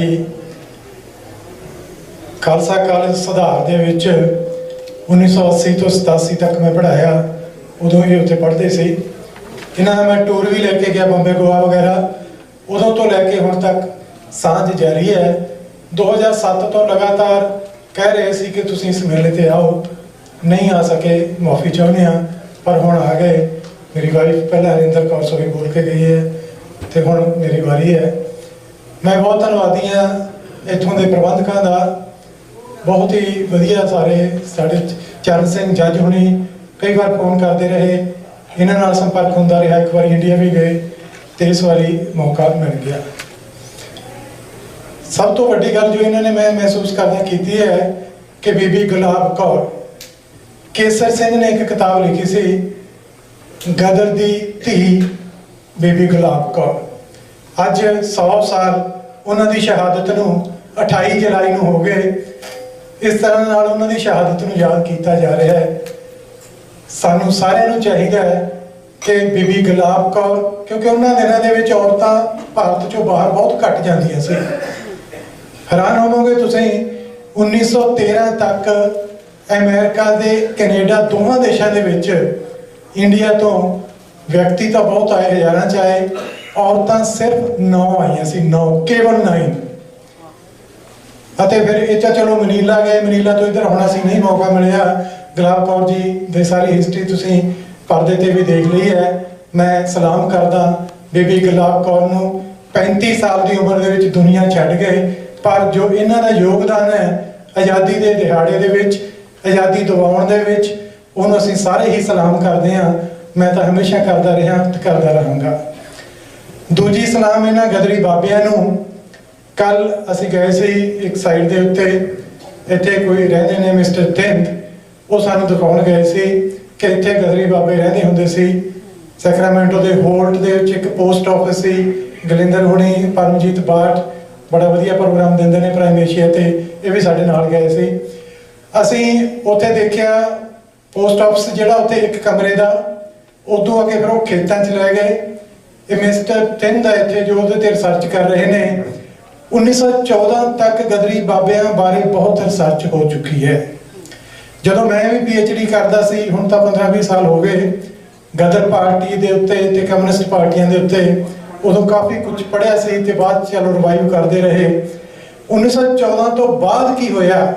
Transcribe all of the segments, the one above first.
ਸੀ Khalsa college ਸੁਧਾਰ ਦੇ ਵਿੱਚ 1980 ਤੋਂ 87 ਤੱਕ ਮੈਂ ਪੜ੍ਹਾਇਆ, ਉਦੋਂ ਇਹ ਉੱਥੇ ਪੜ੍ਹਦੇ ਸੀ। ਇਹਨਾਂ ਦਾ ਮੈਂ ਟੂਰ ਵੀ ਲੈ ਕੇ ਗਿਆ, ਬੰਬੇ ਗੋਆ ਵਗੈਰਾ। ਉਦੋਂ ਤੋਂ ਲੈ ਕੇ ਹੁਣ ਤੱਕ ਸਾਂਝ ਜਾਰੀ ਹੈ। 2007 ਤੋਂ ਲਗਾਤਾਰ ਕਹਿ ਰਹੇ ਸੀ ਕਿ ਤੁਸੀਂ ਇਸ ਮੇਲੇ ਤੇ ਆਓ। ਨਹੀਂ ਆ ਸਕੇ, ਮਾਫੀ ਚਾਹੁੰਦੇ ਆ ਪਰ ਹੁਣ ਆ ਗਏ। ਮੇਰੀ ਵਾਈਫ ਪਹਿਲਾਂ ਹਰਿੰਦਰ ਕੌਰ ਸੋਹੀ ਬੋਲ ਕੇ ਗਈ ਹੈ ਤੇ ਹੁਣ ਮੇਰੀ ਵਾਰੀ ਹੈ। ਮੈਂ ਬਹੁਤ ਧੰਨਵਾਦੀ ਹਾਂ ਇੱਥੋਂ ਦੇ ਪ੍ਰਬੰਧਕਾਂ ਦਾ। ਬਹੁਤ ਹੀ ਵਧੀਆ ਸਾਰੇ ਸਾਡੇ ਚਰਨ ਸਿੰਘ ਜੱਜ ਹੁਣੀ ਕਈ ਵਾਰ ਫੋਨ ਕਰਦੇ ਰਹੇ। ਇਹਨਾਂ ਨਾਲ ਸੰਪਰਕ ਹੁੰਦਾ ਰਿਹਾ, ਇੱਕ ਵਾਰੀ ਇੰਡੀਆ ਵੀ ਗਏ ਤੇ ਇਸ ਵਾਰੀ ਮੌਕਾ ਮਿਲ ਗਿਆ। ਸਭ ਤੋਂ ਵੱਡੀ ਗੱਲ ਜੋ ਇਹਨਾਂ ਨੇ ਮੈਂ ਮਹਿਸੂਸ ਕਰਦਾ ਕੀਤੀ ਹੈ ਕਿ ਬੀਬੀ ਗੁਲਾਬ ਕੌਰ, ਕੇਸਰ ਸਿੰਘ ਨੇ ਇੱਕ ਕਿਤਾਬ ਲਿਖੀ ਸੀ, ਗਦਰ ਦੀ ਧੀ ਬੀਬੀ ਗੁਲਾਬ ਕੌਰ। ਅੱਜ 100 ਸਾਲ ਉਹਨਾਂ ਦੀ ਸ਼ਹਾਦਤ ਨੂੰ 28 ਜੁਲਾਈ ਨੂੰ ਹੋ ਗਏ। ਇਸ ਤਰ੍ਹਾਂ ਨਾਲ ਉਹਨਾਂ ਦੀ ਸ਼ਹਾਦਤ ਨੂੰ ਯਾਦ ਕੀਤਾ ਜਾ ਰਿਹਾ ਹੈ। ਸਾਨੂੰ ਸਾਰਿਆਂ ਨੂੰ ਚਾਹੀਦਾ ਹੈ ਕਿ ਬੀਬੀ ਗੁਲਾਬ ਕੌਰ, ਕਿਉਂਕਿ ਉਹਨਾਂ ਦਿਨਾਂ ਦੇ ਵਿੱਚ ਔਰਤਾਂ ਭਾਰਤ ਚੋਂ ਬਾਹਰ ਬਹੁਤ ਘੱਟ ਜਾਂਦੀਆਂ ਸੀ। ਹੈਰਾਨ ਹੋਵੋਗੇ ਤੁਸੀਂ 1913 ਤੱਕ ਅਮਰੀਕਾ ਦੇ ਕੈਨੇਡਾ ਦੋਵਾਂ ਦੇਸ਼ਾਂ ਦੇ ਵਿੱਚ ਇੰਡੀਆ ਤੋਂ ਵਿਅਕਤੀ ਤਾਂ ਬਹੁਤ ਆਏ, ਹਜ਼ਾਰਾਂ ਚ ਆਏ। ਔਰਤਾਂ ਸਿਰਫ 9 ਆਈਆਂ ਸੀ 9 ਕੇਵਲ 9 ਅਤੇ ਫਿਰ ਇਹ ਤਾਂ ਚਲੋ ਮਨੀਲਾ ਗਏ, ਮਨੀਲਾ ਤੋਂ ਇੱਧਰ ਹੋਣਾ ਸੀ, ਨਹੀਂ ਮੌਕਾ ਮਿਲਿਆ। ਗੁਲਾਬ ਕੌਰ ਜੀ ਦੇ ਸਾਰੀ ਹਿਸਟਰੀ ਤੁਸੀਂ ਪਰਦੇ ਤੇ ਵੀ ਦੇਖ ਲਈ ਹੈ। ਮੈਂ ਸਲਾਮ ਕਰਦਾ ਬੀਬੀ ਗੁਲਾਬ ਕੌਰ ਨੂੰ। 35 ਸਾਲ ਦੀ ਉਮਰ ਦੇ ਵਿੱਚ ਦੁਨੀਆ ਛੱਡ ਗਏ, ਪਰ ਜੋ ਇਹਨਾਂ ਦਾ ਯੋਗਦਾਨ ਹੈ, ਆਜ਼ਾਦੀ ਦੇ ਦਿਹਾੜੇ ਦੇ ਵਿੱਚ, ਆਜ਼ਾਦੀ ਦਿਵਾਉਣ ਦੇ ਵਿੱਚ, ਉਹਨੂੰ ਅਸੀਂ ਸਾਰੇ ਹੀ ਸਲਾਮ ਕਰਦੇ ਹਾਂ। ਮੈਂ ਤਾਂ ਹਮੇਸ਼ਾ ਕਰਦਾ ਰਿਹਾ ਤੇ ਕਰਦਾ ਰਹਾਂਗਾ। ਦੂਜੀ ਸਲਾਮ ਇਹਨਾਂ ਗਦਰੀ ਬਾਬਿਆਂ ਨੂੰ, ਕੱਲ ਅਸੀਂ ਗਏ ਸੀ ਇੱਕ ਸਾਈਡ ਦੇ ਉੱਤੇ, ਇੱਥੇ ਕੋਈ ਰਹਿੰਦੇ ਨੇ ਮਿਸਟਰ ਤਿੰਦ ਉਹ ਸਾਨੂੰ ਦਿਖਾਉਣ ਗਏ ਸੀ ਕਿ ਇੱਥੇ ਗਦਰੀ ਬਾਬੇ ਰਹਿੰਦੇ ਹੁੰਦੇ ਸੀ। ਸੈਕਰਾਮੈਂਟੋ ਦੇ ਹੋਲਟ ਦੇ ਵਿੱਚ ਇੱਕ ਪੋਸਟ ਆਫਿਸ ਸੀ ਗਲਿੰਦਰ ਹੁਣੀ, ਪਰਮਜੀਤ ਬਾਟ ਬੜਾ ਵਧੀਆ ਪ੍ਰੋਗਰਾਮ ਦਿੰਦੇ ਨੇ ਪ੍ਰਾਈਮ ਏਸ਼ੀਆ ਤੇ, ਇਹ ਵੀ ਸਾਡੇ ਨਾਲ ਗਏ ਸੀ। ਅਸੀਂ ਉੱਥੇ ਦੇਖਿਆ ਪੋਸਟ ਆਫਿਸ ਜਿਹੜਾ ਉੱਥੇ ਇੱਕ ਕਮਰੇ ਦਾ, ਉਦੋਂ ਅੱਗੇ ਫਿਰ ਉਹ ਖੇਤਾਂ 'ਚ ਲੈ ਗਏ। ਇਹ ਮਿਸਟਰ ਥਿੰਦ ਦਾ ਇੱਥੇ ਜੋ ਉਹਦੇ ਤੇ ਰਿਸਰਚ ਕਰ ਰਹੇ ਨੇ 1914 ਤੱਕ ਗਦਰੀ ਬਾਬਿਆਂ ਬਾਰੇ ਬਹੁਤ ਰਿਸਰਚ ਹੋ ਚੁੱਕੀ ਹੈ। ਜਦੋਂ ਮੈਂ ਵੀ ਪੀਐਚਡੀ ਕਰਦਾ ਸੀ, ਹੁਣ ਤਾਂ 15-20 ਸਾਲ ਹੋ ਗਏ, ਗਦਰ ਪਾਰਟੀ ਦੇ ਉੱਤੇ ਤੇ ਕਮਿਊਨਿਸਟ ਪਾਰਟੀਆਂ ਦੇ ਉੱਤੇ, ਉਦੋਂ ਕਾਫੀ ਕੁਝ ਪੜਿਆ ਸੀ ਤੇ ਬਾਅਦ ਚਲੋ ਰਿਵਾਈਵ ਕਰਦੇ ਰਹੇ। 1914 ਤੋਂ ਬਾਅਦ ਕੀ ਹੋਇਆ?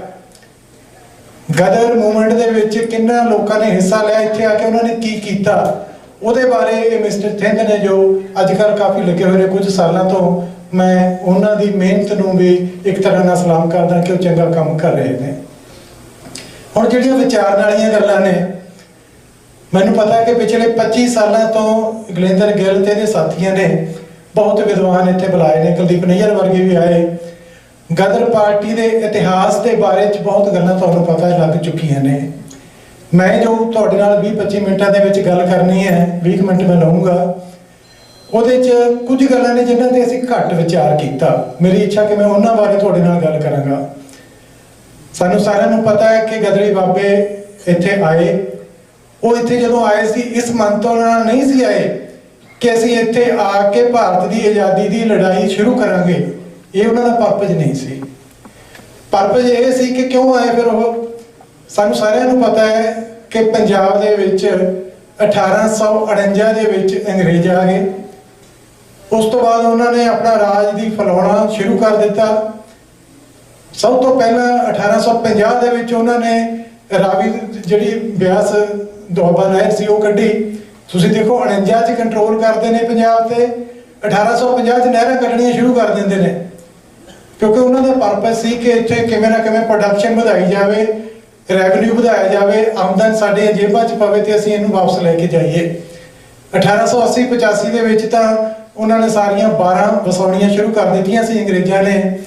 ਗਦਰ ਮੂਵਮੈਂਟ ਦੇ ਵਿੱਚ ਕਿੰਨਾ ਲੋਕਾਂ ਨੇ ਹਿੱਸਾ ਲਿਆ, ਇੱਥੇ ਆ ਕੇ ਉਹਨਾਂ ਨੇ ਕੀ ਕੀਤਾ? ਉਹਦੇ ਬਾਰੇ ਇਹ ਮਿਸਟਰ ਥਿੰਦ ਨੇ ਜੋ ਅੱਜ ਕੱਲ ਕਾਫੀ ਲੱਗੇ ਹੋਏ ਨੇ ਕੁਝ ਸਾਲਾਂ ਤੋਂ, ਮੈਂ ਉਹਨਾਂ ਦੀ ਮਿਹਨਤ ਨੂੰ ਵੀ ਇੱਕ ਤਰ੍ਹਾਂ ਨਾਲ ਸਲਾਮ ਕਰਦਾ ਕਿ ਉਹ ਚੰਗਾ ਕੰਮ ਕਰ ਰਹੇ ਨੇ। ਹੁਣ ਜਿਹੜੀਆਂ ਵਿਚਾਰਨ ਵਾਲੀਆਂ ਗੱਲਾਂ ਨੇ, ਮੈਨੂੰ ਪਤਾ ਹੈ ਕਿ ਪਿਛਲੇ 25 ਸਾਲਾਂ ਤੋਂ ਗਲੇਂਦਰ ਗਿੱਲ ਤੇ ਇਹਦੇ ਸਾਥੀਆਂ ਨੇ ਬਹੁਤ ਵਿਦਵਾਨ ਇੱਥੇ ਬੁਲਾਏ ਨੇ, ਕੁਲਦੀਪ ਨਈਅਰ ਵਰਗੇ ਵੀ ਆਏ। ਗਦਰ ਪਾਰਟੀ ਦੇ ਇਤਿਹਾਸ ਦੇ ਬਾਰੇ ਚ ਬਹੁਤ ਗੱਲਾਂ ਤੁਹਾਨੂੰ ਪਤਾ ਲੱਗ ਚੁੱਕੀਆਂ ਨੇ। ਮੈਂ ਜੋ ਤੁਹਾਡੇ ਨਾਲ 20-25 ਮਿੰਟਾਂ ਦੇ ਵਿੱਚ ਗੱਲ ਕਰਨੀ ਹੈ 20 ਕੁ ਮਿੰਟ ਮੈਂ ਲਵਾਂਗਾ ਉਹਦੇ ਚ ਕੁਝ ਗੱਲਾਂ ਨੇ ਜਿਨ੍ਹਾਂ ਤੇ ਅਸੀਂ ਘੱਟ ਵਿਚਾਰ ਕੀਤਾ। ਮੇਰੀ ਇੱਛਾ ਕਿ ਮੈਂ ਉਹਨਾਂ ਬਾਰੇ ਤੁਹਾਡੇ ਨਾਲ ਗੱਲ ਕਰਾਂਗਾ। ਸਾਨੂੰ ਸਾਰਿਆਂ ਨੂੰ ਪਤਾ ਹੈ ਕਿ ਗਦਰੀ ਬਾਬੇ ਇੱਥੇ ਆਏ। ਉਹ ਇੱਥੇ ਜਦੋਂ ਆਏ ਸੀ, ਇਸ ਮਨ ਤੋਂ ਨਾਲ ਨਹੀਂ ਸੀ ਆਏ ਕਿ ਅਸੀਂ ਇੱਥੇ ਆ ਕੇ ਭਾਰਤ ਦੀ ਆਜ਼ਾਦੀ ਦੀ ਲੜਾਈ ਸ਼ੁਰੂ ਕਰਾਂਗੇ। ਇਹ ਉਹਨਾਂ ਦਾ ਪਰਪਸ ਨਹੀਂ ਸੀ। ਪਰਪਸ ਇਹ ਸੀ ਕਿ ਕਿਉਂ ਆਏ ਫਿਰ ਉਹ? ਸਾਨੂੰ ਸਾਰਿਆਂ ਨੂੰ ਪਤਾ ਹੈ ਕਿ ਪੰਜਾਬ ਦੇ ਵਿੱਚ 1849 ਦੇ ਵਿੱਚ ਅੰਗਰੇਜ਼ ਆ ਗਏ। ਉਸ ਤੋਂ ਬਾਅਦ ਉਹਨਾਂ ਨੇ ਆਪਣਾ ਰਾਜ ਦੀ ਫੈਲਾਉਣਾ ਸ਼ੁਰੂ ਕਰ ਦਿੱਤਾ। ਸਭ ਤੋਂ ਪਹਿਲਾਂ 1850 ਦੇ ਵਿੱਚ ਉਹਨਾਂ ਨੇ ਰਾਵੀ ਜਿਹੜੀ ਬਿਆਸ ਦੁਆਬਾ ਨਹਿਰ ਸੀ ਉਹ ਕੱਢੀ। ਤੁਸੀਂ ਦੇਖੋ 49 ਚ ਕੰਟਰੋਲ ਕਰਦੇ ਨੇ ਪੰਜਾਬ ਤੇ 1850 ਚ ਨਹਿਰਾਂ ਕੱਢਣੀਆਂ ਸ਼ੁਰੂ ਕਰ ਦਿੰਦੇ ਨੇ। ਕਿਉਂਕਿ ਉਹਨਾਂ ਦਾ ਪਰਪਸ ਸੀ ਕਿ ਇੱਥੇ ਕਿਵੇਂ ਨਾ ਕਿਵੇਂ ਪ੍ਰੋਡਕਸ਼ਨ ਵਧਾਈ ਜਾਵੇ ਰੈਵਨਿਊ ਵਧਾਇਆ ਜਾਵੇ, ਆਮਦਨ ਸਾਡੇ ਜੇਬਾਂ 'ਚ ਪਵੇ ਤੇ ਅਸੀਂ ਇਹਨੂੰ ਵਾਪਸ ਲੈ ਕੇ ਜਾਈਏ। 1880 85 ਦੇ ਵਿੱਚ ਤਾਂ ਉਹਨਾਂ ਨੇ ਸਾਰੀਆਂ 12 ਵਸਾਉਣੀਆਂ ਸ਼ੁਰੂ ਕਰ ਦਿੱਤੀਆਂ ਸੀ ਅੰਗਰੇਜ਼ਾਂ ਨੇ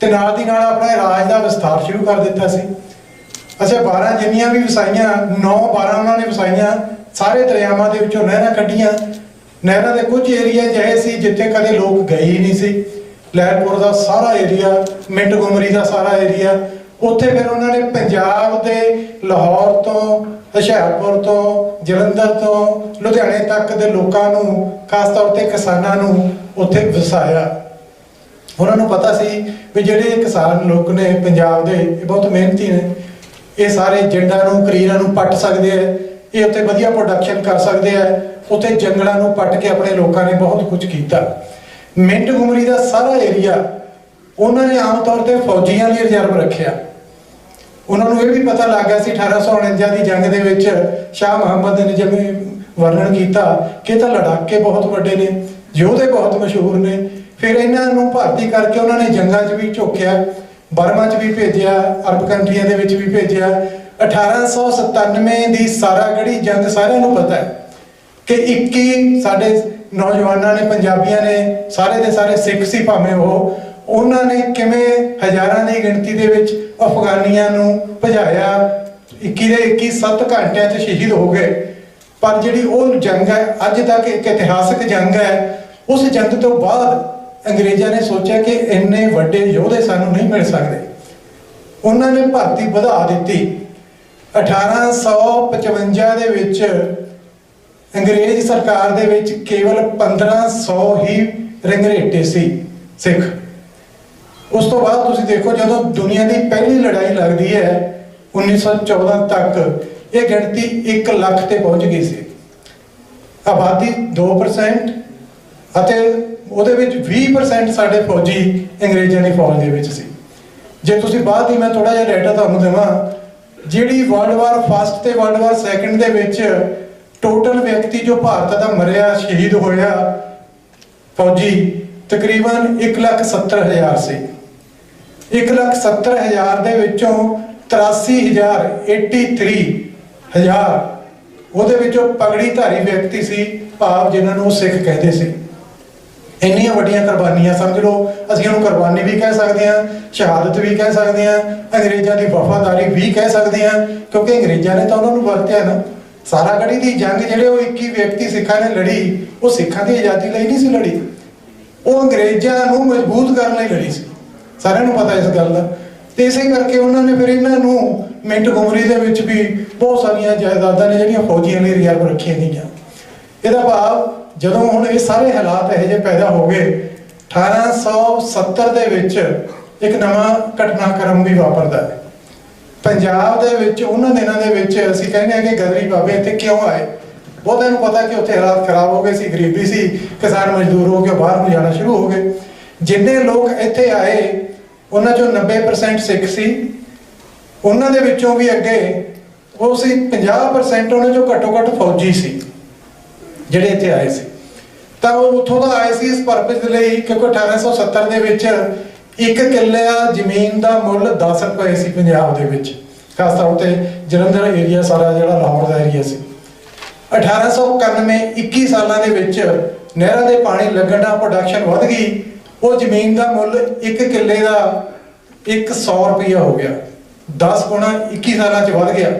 ਤੇ ਨਾਲ ਦੀ ਨਾਲ ਆਪਣਾ ਰਾਜ ਦਾ ਵਿਸਥਾਰ ਸ਼ੁਰੂ ਕਰ ਦਿੱਤਾ ਸੀ। ਅੱਛਾ 12 ਜਿੰਨੀਆਂ ਵੀ ਵਸਾਈਆਂ 9 12 ਉਹਨਾਂ ਨੇ ਵਸਾਈਆਂ, ਸਾਰੇ ਦਰਿਆਵਾਂ ਦੇ ਵਿੱਚੋਂ ਨਹਿਰਾਂ ਕੱਢੀਆਂ। ਨਹਿਰਾਂ ਦੇ ਕੁਝ ਏਰੀਆ ਜਿਹੇ ਸੀ ਜਿੱਥੇ ਕਦੇ ਲੋਕ ਗਏ ਹੀ ਨਹੀਂ ਸੀ। ਲਹਿਰਪੁਰ ਦਾ ਸਾਰਾ ਏਰੀਆ, ਮਿੰਟ ਗੁਮਰੀ ਦਾ ਸਾਰਾ ਏਰੀਆ ਉੱਥੇ ਫਿਰ ਉਹਨਾਂ ਨੇ ਪੰਜਾਬ ਦੇ ਲਾਹੌਰ ਤੋਂ, ਹੁਸ਼ਿਆਰਪੁਰ ਤੋਂ, ਜਲੰਧਰ ਤੋਂ, ਲੁਧਿਆਣੇ ਤੱਕ ਦੇ ਲੋਕਾਂ ਨੂੰ, ਖਾਸ ਤੌਰ ਤੇ ਕਿਸਾਨਾਂ ਨੂੰ ਉੱਥੇ ਵਸਾਇਆ। ਉਹਨਾਂ ਨੂੰ ਪਤਾ ਸੀ ਵੀ ਜਿਹੜੇ ਕਿਸਾਨ ਲੋਕ ਨੇ ਪੰਜਾਬ ਦੇ, ਇਹ ਬਹੁਤ ਮਿਹਨਤੀ ਨੇ। ਇਹ ਸਾਰੇ ਜੰਡਾਂ ਨੂੰ, ਕਰੀਰਾਂ ਨੂੰ ਪੱਟ ਸਕਦੇ ਆ। ਇਹ ਉੱਥੇ ਵਧੀਆ ਪ੍ਰੋਡਕਸ਼ਨ ਕਰ ਸਕਦੇ ਆ। ਉੱਥੇ ਜੰਗਲਾਂ ਨੂੰ ਪੱਟ ਕੇ ਆਪਣੇ ਲੋਕਾਂ ਨੇ ਬਹੁਤ ਕੁਝ ਕੀਤਾ। ਮਿੰਟ ਗੁਮਰੀ ਦਾ ਸਾਰਾ ਏਰੀਆ ਉਹਨਾਂ ਨੇ ਆਮ ਤੌਰ ਤੇ ਫੌਜੀਆਂ ਲਈ ਰਿਜ਼ਰਵ ਰੱਖਿਆ। ਉਹਨਾਂ ਨੂੰ ਇਹ ਵੀ ਪਤਾ ਲੱਗ ਗਿਆ ਸੀ 1849 ਦੀ ਜੰਗ ਦੇ ਵਿੱਚ ਸ਼ਾਹ ਮੁਹੰਮਦ ਨੇ ਜਿਵੇਂ ਵਰਣਨ ਕੀਤਾ ਕਿ ਤਾਂ ਲੜਾਕੇ ਬਹੁਤ ਵੱਡੇ ਨੇ, ਯੋਧੇ ਬਹੁਤ ਮਸ਼ਹੂਰ ਨੇ। ਫਿਰ ਇਹਨਾਂ ਨੂੰ ਭਰਤੀ ਕਰਕੇ ਉਹਨਾਂ ਨੇ ਜੰਗਾਂ 'ਚ ਵੀ ਝੋਕਿਆ, ਬਰਮਾ 'ਚ ਵੀ ਭੇਜਿਆ, ਅਰਬ ਕੰਟਰੀਆਂ ਦੇ ਵਿੱਚ ਵੀ ਭੇਜਿਆ। 1897 ਦੀ ਸਾਰਾਗੜੀ ਜੰਗ ਸਾਰਿਆਂ ਨੂੰ ਪਤਾ ਹੈ ਕਿ 21 ਸਾਡੇ ਨੌਜਵਾਨਾਂ ਨੇ, ਪੰਜਾਬੀਆਂ ਨੇ, ਸਾਰੇ ਦੇ ਸਾਰੇ ਸਿੱਖ ਸੀ ਭਾਵੇਂ ਉਹ। ਉਹਨਾਂ ਨੇ ਕਿਵੇਂ ਹਜ਼ਾਰਾਂ ਦੀ ਗਿਣਤੀ ਦੇ ਵਿੱਚ ਅਫਗਾਨੀਆਂ ਨੂੰ ਭਜਾਇਆ? 21 ਦੇ 21 7 ਘੰਟਿਆਂ 'ਚ ਸ਼ਹੀਦ ਹੋ ਗਏ। ਪਰ ਜਿਹੜੀ ਉਹ ਜੰਗ ਹੈ, ਅੱਜ ਤੱਕ ਇੱਕ ਇਤਿਹਾਸਕ ਜੰਗ ਹੈ, ਉਸ ਜੰਗ ਤੋਂ ਬਾਅਦ ਅੰਗਰੇਜ਼ਾਂ ਨੇ ਸੋਚਿਆ ਕਿ ਇੰਨੇ ਵੱਡੇ ਯੋਧੇ ਸਾਨੂੰ ਨਹੀਂ ਮਿਲ ਸਕਦੇ। ਉਹਨਾਂ ਨੇ ਭਰਤੀ ਵਧਾ ਦਿੱਤੀ। 1855 ਦੇ ਵਿੱਚ ਅੰਗਰੇਜ਼ ਸਰਕਾਰ ਦੇ ਵਿੱਚ ਕੇਵਲ 1500 ਹੀ ਰੰਗਰੇਟੇ ਸੀ ਸਿੱਖ। ਉਸ ਤੋਂ ਬਾਅਦ ਤੁਸੀਂ ਦੇਖੋ ਜਦੋਂ ਦੁਨੀਆ ਦੀ ਪਹਿਲੀ ਲੜਾਈ ਲੱਗਦੀ ਹੈ 1914 ਤੱਕ ਇਹ ਗਿਣਤੀ 1 ਲੱਖ ਤੇ ਪਹੁੰਚ ਗਈ ਸੀ। ਆਬਾਦੀ 2% ਅਤੇ ਉਹਦੇ ਵਿੱਚ 20% ਸਾਡੇ ਫੌਜੀ ਅੰਗਰੇਜ਼ਾਂ ਦੀ ਫੌਜ ਦੇ ਵਿੱਚ ਸੀ। ਜੇ ਤੁਸੀਂ ਬਾਅਦ ਦੀ ਮੈਂ ਥੋੜਾ ਜਿਹਾ ਡਾਟਾ ਤੁਹਾਨੂੰ ਦੇਵਾਂ, ਜਿਹੜੀ ਵਰਲਡ ਵਾਰ ਫਸਟ ਤੇ ਵਰਲਡ ਵਾਰ ਸੈਕੰਡ ਦੇ ਵਿੱਚ ਟੋਟਲ ਵਿਅਕਤੀ ਜੋ ਭਾਰਤ ਦਾ ਮਰਿਆ, ਸ਼ਹੀਦ ਹੋਇਆ, ਫੌਜੀ ਤਕਰੀਬਨ 170000 ਸੀ। 170000 ਦੇ ਵਿੱਚੋਂ 83000 83000 ਉਹਦੇ ਵਿੱਚੋਂ ਪਗੜੀ ਧਾਰੀ ਵਿਅਕਤੀ ਸੀ ਭਾਵ ਜਿਨ੍ਹਾਂ ਨੂੰ ਸਿੱਖ ਕਹਿੰਦੇ ਸੀ। ਇੰਨੀਆਂ ਵੱਡੀਆਂ ਕੁਰਬਾਨੀਆਂ ਸਮਝ ਲਓ। ਅਸੀਂ ਉਹਨੂੰ ਕੁਰਬਾਨੀ ਵੀ ਕਹਿ ਸਕਦੇ ਹਾਂ, ਸ਼ਹਾਦਤ ਵੀ ਕਹਿ ਸਕਦੇ ਹਾਂ, ਅੰਗਰੇਜ਼ਾਂ ਦੀ ਵਫਾਦਾਰੀ ਵੀ ਕਹਿ ਸਕਦੇ ਹਾਂ, ਕਿਉਂਕਿ ਅੰਗਰੇਜ਼ਾਂ ਨੇ ਤਾਂ ਉਹਨਾਂ ਨੂੰ ਵਰਤਿਆ ਨਾ। ਸਾਰਾ ਗੜੀ ਦੀ ਜੰਗ ਜਿਹੜੇ ਉਹ 21 ਵਿਅਕਤੀ ਸਿੱਖਾਂ ਨੇ ਲੜੀ, ਉਹ ਸਿੱਖਾਂ ਦੀ ਆਜ਼ਾਦੀ ਲਈ ਨਹੀਂ ਸੀ ਲੜੀ। ਉਹ ਅੰਗਰੇਜ਼ਾਂ ਨੂੰ ਮਜ਼ਬੂਤ ਕਰਨ ਲਈ ਲੜੀ ਸੀ। ਸਾਰਿਆਂ ਨੂੰ ਪਤਾ ਇਸ ਗੱਲ ਦਾ। ਤੇ ਇਸੇ ਕਰਕੇ ਉਹਨਾਂ ਨੇ ਫਿਰ ਇਹਨਾਂ ਨੂੰ ਮਿੰਟ ਗੁਮਰੀ ਦੇ ਵਿੱਚ ਵੀ ਬਹੁਤ ਸਾਰੀਆਂ ਜਾਇਦਾਦਾਂ ਨੇ ਜਿਹੜੀਆਂ ਫੌਜੀਆਂ ਲਈ ਰਿਜ਼ਰਵ ਰੱਖੀਆਂ ਗਈਆਂ। ਇਹਦਾ ਭਾਵ ਜਦੋਂ ਹੁਣ ਇਹ ਸਾਰੇ ਹਾਲਾਤ ਇਹੋ ਜਿਹੇ ਪੈਦਾ ਹੋ ਗਏ 1870 ਦੇ ਵਿੱਚ ਇੱਕ ਨਵਾਂ ਘਟਨਾਕ੍ਰਮ ਵੀ ਵਾਪਰਦਾ ਹੈ। ਪੰਜਾਬ ਦੇ ਵਿੱਚ ਉਹਨਾਂ ਦਿਨਾਂ ਦੇ ਵਿੱਚ ਅਸੀਂ ਕਹਿੰਦੇ ਹਾਂ ਕਿ ਗਦਰੀ ਬਾਬੇ ਇੱਥੇ ਕਿਉਂ ਆਏ? ਬਹੁਤਿਆਂ ਨੂੰ ਪਤਾ ਕਿ ਉੱਥੇ ਹਾਲਾਤ ਖਰਾਬ ਹੋ ਗਏ ਸੀ, ਗਰੀਬੀ ਸੀ, ਕਿਸਾਨ ਮਜ਼ਦੂਰ ਹੋ ਕੇ ਬਾਹਰ ਨੂੰ ਜਾਣਾ ਸ਼ੁਰੂ ਹੋ ਗਏ। ਜਿੰਨੇ ਲੋਕ ਇੱਥੇ ਆਏ ਉਹਨਾਂ ਚੋਂ 90% ਸਿੱਖ ਸੀ। ਉਹਨਾਂ ਦੇ ਵਿੱਚੋਂ ਵੀ ਅੱਗੇ ਉਹ ਸੀ 50% ਉਹਨਾਂ ਚੋਂ ਘੱਟੋ ਘੱਟ ਫੌਜੀ ਸੀ, ਜਿਹੜੇ ਇੱਥੇ ਆਏ ਸੀ। ਤਾਂ ਉਹ ਉੱਥੋਂ ਦਾ ਆਏ ਸੀ ਇਸ ਪਰਪਸ ਲਈ ਕਿਉਂਕਿ 1870 ਦੇ ਵਿੱਚ ਇੱਕ ਕਿੱਲੇ ਜ਼ਮੀਨ ਦਾ ਮੁੱਲ 10 ਰੁਪਏ ਸੀ ਪੰਜਾਬ ਦੇ ਵਿੱਚ। ਖਾਸ ਤੌਰ ਤੇ ਜਲੰਧਰ ਏਰੀਆ ਸਾਰਾ ਜਿਹੜਾ ਲਾਹੌਰ ਦਾ ਏਰੀਆ ਸੀ। 1891 21 ਸਾਲਾਂ ਦੇ ਵਿੱਚ ਨਹਿਰਾਂ ਦੇ ਪਾਣੀ ਲੱਗਣ ਦਾ ਪ੍ਰੋਡਕਸ਼ਨ ਵੱਧ ਗਈ। ਉਹ ਜ਼ਮੀਨ ਦਾ ਮੁੱਲ ਇੱਕ ਕਿੱਲੇ ਦਾ 100 ਰੁਪਇਆ ਹੋ ਗਿਆ। 10 ਗੁਣਾ 21 ਸਾਲਾਂ 'ਚ ਵਧ ਗਿਆ।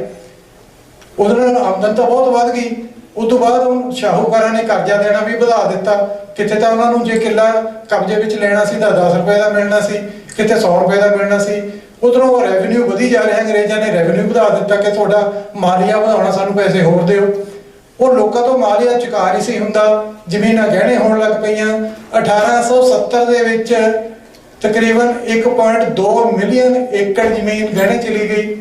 ਉਹਦੇ ਨਾਲ ਆਮਦਨ ਤਾਂ ਬਹੁਤ ਵਧ ਗਈ। ਉਸ ਤੋਂ ਬਾਅਦ ਉਹ ਸ਼ਾਹੂਕਾਰਾਂ ਨੇ ਕਰਜ਼ਾ ਦੇਣਾ ਵੀ ਵਧਾ ਦਿੱਤਾ। ਕਿਤੇ ਤਾਂ ਉਹਨਾਂ ਨੂੰ ਜੇ ਕਿੱਲਾ ਕਬਜ਼ੇ ਵਿੱਚ ਲੈਣਾ ਸੀ ਤਾਂ 10 ਰੁਪਏ ਦਾ ਮਿਲਣਾ ਸੀ ਕਿਤੇ 100 ਰੁਪਏ ਦਾ ਮਿਲਣਾ ਸੀ। ਉਧਰੋਂ ਉਹ ਰੈਵਨਿਊ ਵਧੀ ਜਾ ਰਿਹਾ, ਅੰਗਰੇਜ਼ਾਂ ਨੇ ਰੈਵਨਿਊ ਵਧਾ ਦਿੱਤਾ ਕਿ ਤੁਹਾਡਾ ਮਾਲੀਆ ਵਧਾਉਣਾ ਸਾਨੂੰ ਪੈਸੇ ਹੋਰ ਦਿਓ। ਉਹ ਲੋਕਾਂ ਤੋਂ ਮਾਲੀਆ ਚੁਕਾ ਨਹੀਂ ਸੀ ਹੁੰਦਾ ਜ਼ਮੀਨਾਂ ਗਹਿਣੇ ਹੋਣ ਲੱਗ ਪਈਆਂ। 1870 ਦੇ ਵਿੱਚ ਤਕਰੀਬਨ 1.2 ਮਿਲੀਅਨ ਏਕੜ ਜ਼ਮੀਨ ਗਹਿਣੇ ਚਲੀ ਗਈ।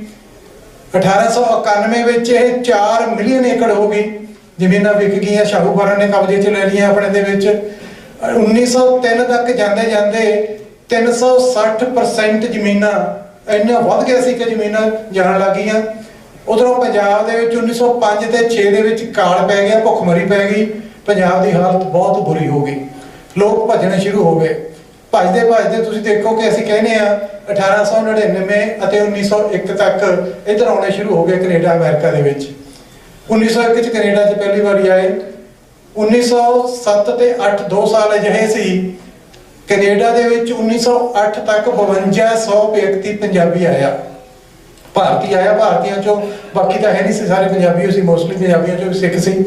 1891 ਵਿੱਚ ਇਹ 4 ਮਿਲੀਅਨ ਏਕੜ ਹੋ ਗਈ। ਜ਼ਮੀਨਾਂ ਵਿਕ ਗਈਆਂ, ਸ਼ਾਹੂਕਾਰਾਂ ਨੇ ਕਬਜ਼ੇ 'ਚ ਲੈ ਲਈਆਂ ਆਪਣੇ ਦੇ ਵਿੱਚ। 1903 ਤੱਕ ਜਾਂਦੇ ਜਾਂਦੇ 360% ਜ਼ਮੀਨਾਂ ਇੰਨਾ ਵੱਧ ਗਿਆ ਸੀ ਕਿ ਜ਼ਮੀਨਾਂ ਜਾਣ ਲੱਗ ਗਈਆਂ। ਉਧਰੋਂ ਪੰਜਾਬ ਦੇ ਵਿੱਚ 1905 ਤੇ 6 ਦੇ ਵਿੱਚ ਕਾਲ ਪੈ ਗਿਆ, ਭੁੱਖਮਰੀ ਪੈ ਗਈ। ਪੰਜਾਬ ਦੀ ਹਾਲਤ ਬਹੁਤ ਬੁਰੀ ਹੋ ਗਈ। ਲੋਕ ਭੱਜਣੇ ਸ਼ੁਰੂ ਹੋ ਗਏ। ਭੱਜਦੇ ਭੱਜਦੇ ਤੁਸੀਂ ਦੇਖੋ ਕਿ ਅਸੀਂ ਕਹਿੰਦੇ ਆ 1899 ਅਤੇ 1901 ਤੱਕ ਇੱਧਰ ਆਉਣੇ ਸ਼ੁਰੂ ਹੋ ਗਏ ਕੈਨੇਡਾ, ਅਮਰੀਕਾ ਦੇ ਵਿੱਚ। 1901 ਚ ਕੈਨੇਡਾ 'ਚ ਪਹਿਲੀ ਵਾਰੀ ਆਏ। 1907 ਤੇ 8 2 ਸਾਲ ਅਜਿਹੇ ਸੀ। ਕੈਨੇਡਾ ਦੇ ਵਿੱਚ 1908 ਤੱਕ 5200 ਵਿਅਕਤੀ ਪੰਜਾਬੀ ਆਇਆ। ਭਾਰਤੀ ਆਇਆ, ਭਾਰਤੀਆਂ ਚੋਂ ਬਾਕੀ ਤਾਂ ਹੈ ਨਹੀਂ ਸੀ ਸਾਰੇ ਪੰਜਾਬੀ ਸੀ ਮੋਸਟਲੀ ਪੰਜਾਬੀਆਂ ਚੋਂ ਸਿੱਖ ਸੀ।